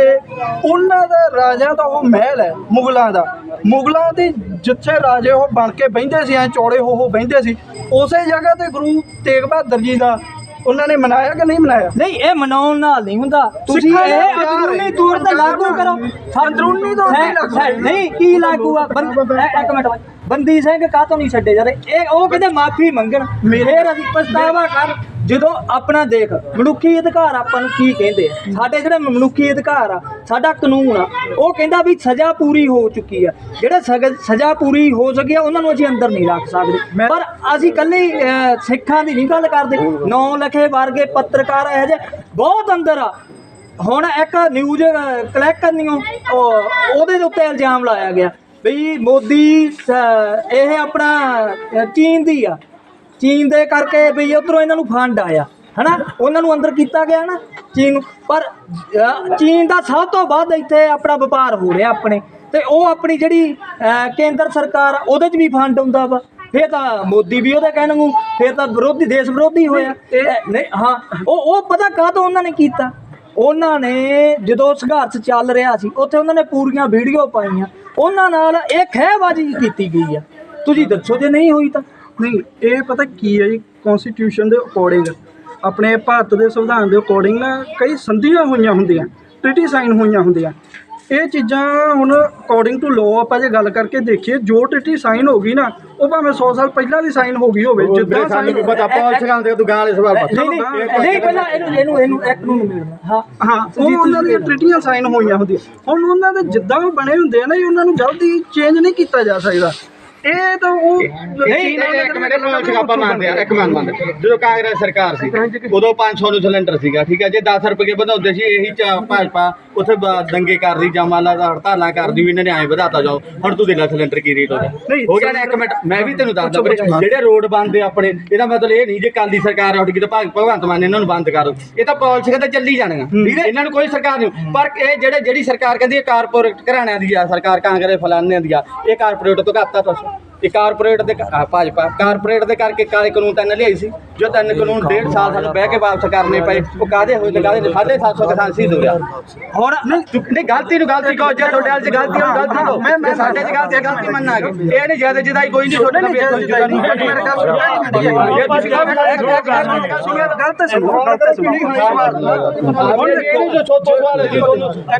ਉਹਨਾਂ ਦਾ ਰਾਜਾ ਦਾ ਉਹ ਮਹਿਲ ਹੈ ਮੁਗਲਾਂ ਦਾ। ਮੁਗਲਾਂ ਦੇ ਜਿੱਥੇ ਰਾਜੇ ਉਹ ਬਣ ਕੇ ਬਹਿੰਦੇ ਸੀ ਐ ਚੌੜੇ ਹੋ ਹੋ ਬਹਿੰਦੇ ਸੀ ਉਸੇ ਜਗ੍ਹਾ ਤੇ ਗੁਰੂ ਤੇਗ ਬਹਾਦਰ ਜੀ ਦਾ ਉਹਨਾਂ ਨੇ ਮਨਾਇਆ ਕਿ ਨਹੀਂ ਮਨਾਇਆ? ਨਹੀਂ ਇਹ ਮਨਾਉਣ ਨਾਲ ਨਹੀਂ ਹੁੰਦਾ। ਤੁਸੀਂ ਇਹ। ਅੰਦਰੂਨੀ ਤੌਰ ਤੇ ਲਾਗੂ ਕਰੋ। ਅੰਦਰੂਨੀ ਤੌਰ ਤੇ ਲਾਗੂ ਨਹੀਂ ਕੀ ਲਾਗੂ ਆ? ਇੱਕ ਮਿੰਟ ਬੰਦੀ ਸਿੰਘ ਕਾਹਤੋਂ ਨਹੀਂ ਛੱਡੇ ਜਾਂਦੇ ਇਹ ਉਹ ਕਹਿੰਦੇ ਮਾਫੀ ਮੰਗਣ। ਫੇਰ ਅਸੀਂ ਪਛਤਾਵਾ ਕਰ। ਜਦੋਂ ਆਪਣਾ ਦੇਖ ਮਨੁੱਖੀ ਅਧਿਕਾਰ ਆਪਾਂ ਨੂੰ ਕੀ ਕਹਿੰਦੇ ਆ? ਸਾਡੇ ਜਿਹੜੇ ਮਨੁੱਖੀ ਅਧਿਕਾਰ ਆ ਸਾਡਾ ਕਾਨੂੰਨ ਆ ਉਹ ਕਹਿੰਦਾ ਵੀ ਸਜ਼ਾ ਪੂਰੀ ਹੋ ਚੁੱਕੀ ਆ। ਜਿਹੜੇ ਸਜ਼ਾ ਪੂਰੀ ਹੋ ਸਕੀ ਆ ਉਹਨਾਂ ਨੂੰ ਅਸੀਂ ਅੰਦਰ ਨਹੀਂ ਰੱਖ ਸਕਦੇ। ਪਰ ਅਸੀਂ ਕੱਲੇ ਸਿੱਖਾਂ ਦੀ ਨਹੀਂ ਗੱਲ ਕਰਦੇ। ਨੌ ਲਖੇ ਵਰਗੇ ਪੱਤਰਕਾਰ ਇਹੋ ਜਿਹੇ ਬਹੁਤ ਅੰਦਰ ਆ। ਹੁਣ ਇੱਕ ਨਿਊਜ਼ ਕਲੈਕਟ ਕਰਨੀ ਉਹ ਉਹ- ਉਹਦੇ ਦੇ ਉੱਤੇ ਇਲਜ਼ਾਮ ਲਾਇਆ ਗਿਆ। ਵੀ ਮੋਦੀ ਇਹ ਆਪਣਾ ਚੀਨ ਦੀ ਆ। ਚੀਨ ਦੇ ਕਰਕੇ ਵੀ ਉਧਰੋਂ ਇਹਨਾਂ ਨੂੰ ਫੰਡ ਆਇਆ ਹਨਾ? ਉਹਨਾਂ ਨੂੰ ਅੰਦਰ ਕੀਤਾ ਗਿਆ ਨਾ ਚੀਨ ਪਰ ਚੀਨ ਦਾ ਸਭ ਤੋਂ ਵੱਧ ਇੱਥੇ ਆਪਣਾ ਵਪਾਰ ਹੋ ਰਿਹਾ ਆਪਣੇ। ਤੇ ਉਹ ਆਪਣੀ ਜਿਹੜੀ ਕੇਂਦਰ ਸਰਕਾਰ ਉਹਦੇ 'ਚ ਵੀ ਫੰਡ ਹੁੰਦਾ ਵਾ। ਫੇਰ ਤਾਂ ਮੋਦੀ ਵੀ ਉਹਦੇ ਕਹਿਣ ਨੂੰ ਫੇਰ ਤਾਂ ਵਿਰੋਧੀ ਦੇਸ਼ ਵਿਰੋਧੀ ਹੋਇਆ। ਨਹੀਂ ਹਾਂ ਉਹ ਉਹ ਪਤਾ ਕਾਹਤੋਂ ਉਹਨਾਂ ਨੇ ਕੀਤਾ? ਉਹਨਾਂ ਨੇ ਜਦੋਂ ਸੰਘਰਸ਼ ਚੱਲ ਰਿਹਾ ਸੀ ਉੱਥੇ ਉਹਨਾਂ ਨੇ ਪੂਰੀਆਂ ਵੀਡੀਓ ਪਾਈਆਂ। ਉਹਨਾਂ ਨਾਲ ਇਹ ਖਹਿਬਾਜ਼ੀ ਕੀਤੀ ਗਈ ਆ। ਤੁਸੀਂ ਦੱਸੋ ਜੇ ਨਹੀਂ ਹੋਈ ਤਾਂ। ਨਹੀਂ ਇਹ ਪਤਾ ਕੀ ਹੈ ਜੀ ਕਨਸਟੀਟਿਊਸ਼ਨ ਦੇ ਅਕੋਰਡਿੰਗ ਆਪਣੇ ਭਾਰਤ ਦੇ ਸੰਵਿਧਾਨ ਦੇ ਅਕੋਰਡਿੰਗ ਨਾ ਕਈ ਸੰਧੀਆਂ ਹੋਈਆਂ ਹੁੰਦੀਆਂ ਟ੍ਰੀਟੀ ਸਾਈਨ ਹੋਈਆਂ ਹੁੰਦੀਆਂ। ਇਹ ਚੀਜ਼ਾਂ ਹੁਣ ਅਕੋਰਡਿੰਗ ਟੂ ਲਾਅ ਆਪਾਂ ਜੇ ਗੱਲ ਕਰਕੇ ਦੇਖੀਏ ਜੋ ਟ੍ਰੀਟੀ ਸਾਈਨ ਹੋ ਗਈ ਨਾ ਉਹ ਭਾਵੇਂ 100 ਸਾਲ ਪਹਿਲਾਂ ਵੀ ਸਾਈਨ ਹੋ ਗਈ ਹੋਵੇ ਜਿੱਦਾਂ ਸਾਨੂੰ ਸਾਈਨ ਕੋਈ ਪਤਾ ਪਾਲ ਸਿਖਾਉਂਦੇ ਤੂੰ ਗਾਂ ਵਾਲੇ ਸਵਾਲ ਪੁੱਛ ਨਹੀਂ ਨਹੀਂ ਨਹੀਂ ਪਹਿਲਾਂ ਇਹਨੂੰ ਇਹਨੂੰ ਇਹਨੂੰ ਇੱਕ ਨੂੰ ਮਿਲਣਾ। ਹਾਂ ਹਾਂ ਉਹ ਉਹਨਾਂ ਦੀਆਂ ਟ੍ਰੀਟੀਆਂ ਸਾਈਨ ਹੋਈਆਂ ਹੁੰਦੀਆਂ। ਹੁਣ ਉਹਨਾਂ ਦੇ ਜਿੱਦਾਂ ਉਹ ਬਣੇ ਹੁੰਦੇ ਆ ਨਾ ਜੀ ਉਹਨਾਂ ਨੂੰ ਜਲਦੀ ਚੇਂਜ ਨਹੀਂ ਕੀਤਾ ਜਾ ਸਕਦਾ। ਇਹ ਤਾਂ ਉਹ ਨਹੀਂ ਇੱਕ ਮਿੰਟ ਪਾਲ ਸਿਖਾਪਾ ਮੰਨਦੇ ਆ ਇੱਕ ਮੰਨ ਮੰਨਦੇ ਜਦੋਂ ਕਾਂਗਰਸ ਸਰਕਾਰ ਸੀ ਉਦੋਂ 500 ਨੂੰ ਸਿਲੰਡਰ ਸੀਗਾ ਠੀਕ ਹੈ? ਜੇ 10 ਰੁਪਏ ਵਧਾਉਂਦੇ ਸੀ ਇਹੀ ਚ ਭਾਜਪਾ ਉੱਥੇ ਦੰਗੇ ਕਰਦੀ ਜਾਂ ਮੰਨ ਲਾ ਹੜਤਾਲਾਂ ਕਰਦੀ ਵੀ ਇਹਨਾਂ ਨੇ ਐਂ ਵਧਾਤਾ ਜਾਓ ਹੁਣ ਤੂੰ ਦੇ ਲੈ ਸਿਲੰਡਰ ਕੀ ਰੇਟ ਹੋ ਗਿਆ ਨਹੀਂ, ਹੋ ਗਿਆ ਨਾ ਇੱਕ ਮਿੰਟ ਮੈਂ ਵੀ ਤੈਨੂੰ ਦੱਸਦਾ ਵੀਰੇ ਜਿਹੜੇ ਰੋਡ ਬੰਦ ਆਪਣੇ ਇਹਦਾ ਮਤਲਬ ਇਹ ਨਹੀਂ ਜੇ ਕੱਲ ਦੀ ਸਰਕਾਰ ਉੱਠ ਗਈ ਤਾਂ ਭਾਗ ਭਗਵੰਤ ਮਾਨ ਇਹਨਾਂ ਨੂੰ ਬੰਦ ਕਰੋ। ਇਹ ਤਾਂ ਪਾਲਿਸੀਆਂ ਤਾਂ ਚੱਲੀ ਜਾਣੀਆਂ ਠੀਕ ਹੈ? ਇਹਨਾਂ ਨੂੰ ਕੋਈ ਸਰਕਾਰ ਨਹੀਂ। ਪਰ ਇਹ ਜਿਹੜੇ ਜਿਹੜੀ ਸਰਕਾਰ ਕਹਿੰਦੀ ਹੈ ਕਾਰਪੋਰੇਟ ਘਰਾਣਿਆਂ ਦੀ ਆ ਸਰਕਾਰ ਕਾਂਗਰਸ ਫਲਾਨਿਆਂ ਦੀ ਆ ਇਹ ਕਾਰਪੋਰੇਟ ਤੋਂ ਘਾਤਾ ਤੁਸੀਂ ਇਹ ਕਾਰਪੋਰੇਟ ਦੇ ਕ- ਆਹ ਭਾਜਪਾ ਕਾਰਪੋਰੇਟ ਦੇ ਕਰਕੇ ਕਾਲੇ ਕਾਨੂੰਨ ਤਾਂ ਇਹਨੇ ਲਿਆਈ ਸੀ ਜੋ ਤਿੰਨ ਕਾਨੂੰਨ ਡੇਢ ਸਾਲ ਸਾਨੂੰ ਬਹਿ ਕੇ ਵਾਪਸ ਕਰਨੇ ਪਏ ਉਹ ਕਾਦੇ ਹੋਏ ਤੇ ਕਾਦੇ ਸਾਢੇ ਸੱਤ ਸੌ ਕਿਸਾਨ ਸ਼ਹੀਦ ਹੋ ਗਿਆ ਹੁਣ ਨਹੀਂ ਨਹੀਂ ਗਲਤੀ ਨੂੰ ਗਲਤੀ ਕਹੋ ਜੇ ਤੁਹਾਡੇ ਵਾਲ ਚ ਗਲਤੀ ਹੋ ਗਲਤੀ ਕਹੋ ਮੈਂ- ਮੈਂ- ਸਾਡੇ ਚ ਗਲਤੀ ਹੈ ਗਲਤੀ ਮੰਨਾਂਗੇ ਇਹ ਨਹੀਂ ਜ਼ਿਆਦਾ ਜਿਦਾਈ ਕੋਈ ਨਹੀਂ ਤੁਹਾਡੇ ਨਾਲ ਵੀ ਕੋਈ ਜਿਦਾ ਨਹੀਂ ਮੇਰੇ ਗੱਲ ਸੁਣੋ ਇਹ ਤੁਸੀਂ ਕਹੋ ਗੱਲ ਤਾਂ ਸੁਣੋ ਗੱਲ ਤਾਂ ਸੁਣੋ ਹੁਣ ਦੇਖੋ ਜੋ ਛੋਟੋ ਸਵਾਲ ਹੈ ਜੀ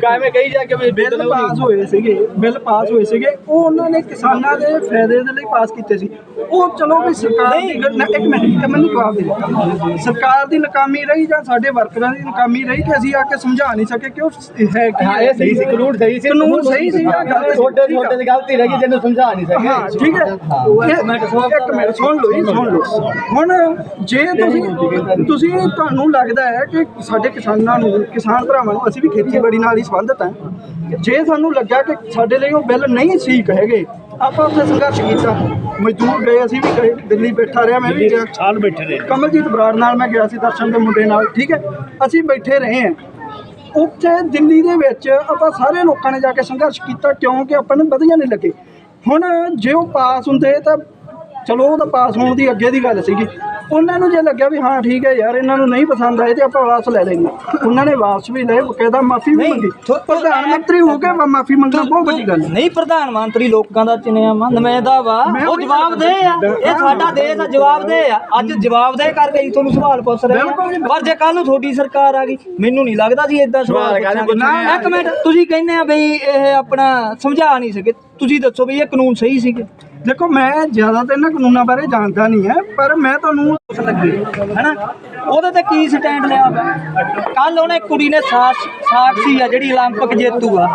ਕਾਇਮੇ ਕਹੀ ਜਾ ਕੇ ਵੀ ਬਿੱਲ ਪਾਸ ਹੋਏ ਸੀਗੇ ਬਿੱਲ ਪਾਸ ਹੋਏ ਸੀਗੇ ਉਹ ਉਹਨਾਂ ਨੇ ਕਿਸਾਨਾਂ ਦੇ ਫਾਇਦੇ ਦੇ ਲਈ ਪਾਸ ਕੀਤੇ ਸੀ। ਉਹ ਚਲੋ ਵੀ ਸਰਕਾਰ ਦੀ ਨਾ, ਇੱਕ ਮਿੰਟ ਇੱਕ ਮੈਨੂੰ ਜਵਾਬ ਦੇ। ਸਰਕਾਰ ਦੀ ਨਾਕਾਮੀ ਰਹੀ ਜਾਂ ਸਾਡੇ ਵਰਕਰਾਂ ਦੀ ਨਾਕਾਮੀ ਰਹੀ ਕਿ ਅਸੀਂ ਆ ਕੇ ਸਮਝਾ ਨਹੀਂ ਸਕੇ ਕਿ ਉਹ ਹੈ ਕੀ ਹਾਂ ਇਹ ਸਹੀ ਸੀ ਕਾਨੂੰਨ ਸਹੀ ਸੀ। ਕਾਨੂੰਨ ਸਹੀ ਸੀ ਗਲਤ? ਤੁਹਾਡੇ ਤੁਹਾਡੇ ਦੀ ਗਲਤੀ ਰਹੀ ਜਿਹਨੂੰ ਸਮਝਾ ਨਹੀਂ ਸਕੇ। ਹਾਂ ਠੀਕ ਹੈ। ਇੱਕ ਮਿੰਟ ਸੁਣ ਲਓ ਜੀ ਸੁਣ ਲਓ ਹੁਣ ਜੇ ਤੁਸੀਂ ਤੁਸੀਂ ਤੁਹਾਨੂੰ ਲੱਗਦਾ ਹੈ ਕਿ ਸਾਡੇ ਕਿਸਾਨਾਂ ਨੂੰ ਕਿਸਾਨ ਭਰਾਵਾਂ ਨੂੰ ਅਸੀਂ ਵੀ ਖੇਤੀਬਾੜੀ ਨਾਲ ਹੀ ਸੰਬੰਧਿਤ ਹਾਂ। ਜੇ ਸਾਨੂੰ ਲੱਗਾ ਕਿ ਸਾਡੇ ਲਈ ਉਹ ਬਿੱਲ ਨਹੀਂ ਠੀਕ ਹੈਗੇ ਆਪਾਂ ਉੱਥੇ ਸੰਘਰਸ਼ ਕੀਤਾ। ਮਜ਼ਦੂਰ ਗਏ ਅਸੀਂ ਵੀ ਗਏ ਦਿੱਲੀ ਬੈਠਾ ਰਿਹਾ ਮੈਂ ਵੀ ਗਿਆ। ਸਾਲ ਬੈਠੇ ਰਹੇ। ਕਮਲਜੀਤ ਬਰਾੜ ਨਾਲ ਮੈਂ ਗਿਆ ਸੀ ਦਰਸ਼ਨ ਦੇ ਮੁੰਡੇ ਨਾਲ ਠੀਕ ਹੈ? ਅਸੀਂ ਬੈਠੇ ਰਹੇ ਹਾਂ। ਉੱਥੇ ਦਿੱਲੀ ਦੇ ਵਿੱਚ ਆਪਾਂ ਸਾਰੇ ਲੋਕਾਂ ਨੇ ਜਾ ਕੇ ਸੰਘਰਸ਼ ਕੀਤਾ ਕਿਉਂਕਿ ਆਪਾਂ ਨੂੰ ਵਧੀਆ ਨਹੀਂ ਲੱਗੇ। ਹੁਣ ਜੇ ਉਹ ਪਾਸ ਹੁੰਦੇ ਤਾਂ ਚਲੋ ਉਹਦਾ ਪਾਸ ਹੋਣ ਦੀ ਅੱਗੇ ਦੀ ਗੱਲ ਸੀਗੀ। ਉਹਨਾਂ ਨੂੰ ਜੇ ਲੱਗਿਆ ਵੀ ਹਾਂ ਠੀਕ ਹੈ ਯਾਰ ਇਹਨਾਂ ਨੂੰ ਨਹੀਂ ਪਸੰਦ ਆਏ ਤੇ ਆਪਾਂ ਵਾਪਸ ਲੈ ਲੈਂਗੇ ਉਹਨਾਂ ਨੇ ਵਾਪਸ ਵੀ ਲਏ ਬਕਾਇਦਾ ਮਾਫੀ ਵੀ ਮੰਗੀ। ਪ੍ਰਧਾਨ ਮੰਤਰੀ ਹੋ ਕੇ ਮਾਫੀ ਮੰਗਣਾ ਬਹੁਤ ਵੱਡੀ ਗੱਲ ਨਹੀਂ ਪ੍ਰਧਾਨ ਮੰਤਰੀ ਲੋਕਾਂ ਦਾ ਚੁਣਿਆ ਵਾ ਨੁਮਾਇੰਦਾ ਵਾ। ਮੈਂ ਉਹ ਉਹੀ ਜਵਾਬ ਦੇ ਆ। ਇਹ ਸਾਡਾ ਦੇਸ਼ ਆ ਜਵਾਬ ਦੇ ਆ। ਅੱਜ ਜਵਾਬ ਦੇ ਕਰਕੇ ਹੀ ਤੁਹਾਨੂੰ ਸਵਾਲ ਪੁੱਛ ਰਹੇ। ਆ ਪਰ ਜੇ ਕੱਲ ਨੂੰ ਤੁਹਾਡੀ ਸਰਕਾਰ ਆ ਗਈ ਮੈਨੂੰ ਨਹੀਂ ਲੱਗਦਾ ਸੀ ਇਦਾਂ ਸਵਾਲ। ਪੁੱਛਣੇ? ਇੱਕ ਮਿੰਟ ਤੁਸੀਂ ਕਹਿੰਦੇ ਆ ਬਈ ਇਹ ਆਪਣਾ ਸਮਝਾ ਨਹੀਂ ਸਕੇ। ਤੁਸੀਂ ਦੱਸੋ ਬਈ ਇਹ ਕਾਨੂੰਨ ਸਹੀ ਸੀਗੇ। ਦੇਖੋ ਮੈਂ ਜ਼ਿਆਦਾ ਤਾਂ ਇਹਨਾਂ ਕਾਨੂੰਨਾਂ ਬਾਰੇ ਜਾਣਦਾ ਨਹੀਂ ਹੈ ਪਰ ਮੈਂ ਤੁਹਾਨੂੰ ਲੱਗੇ ਹੈਨਾ ਉਹਦੇ ਤੇ ਕੀ ਸਟੈਂਡ ਲਿਆ ਕੱਲ ਉਹਨੇ ਕੁੜੀ ਨੇ ਸਾਕਸ਼ ਸਾਕਸ਼ੀ ਆ ਜਿਹੜੀ 올림픽 ਜੇਤੂ ਆ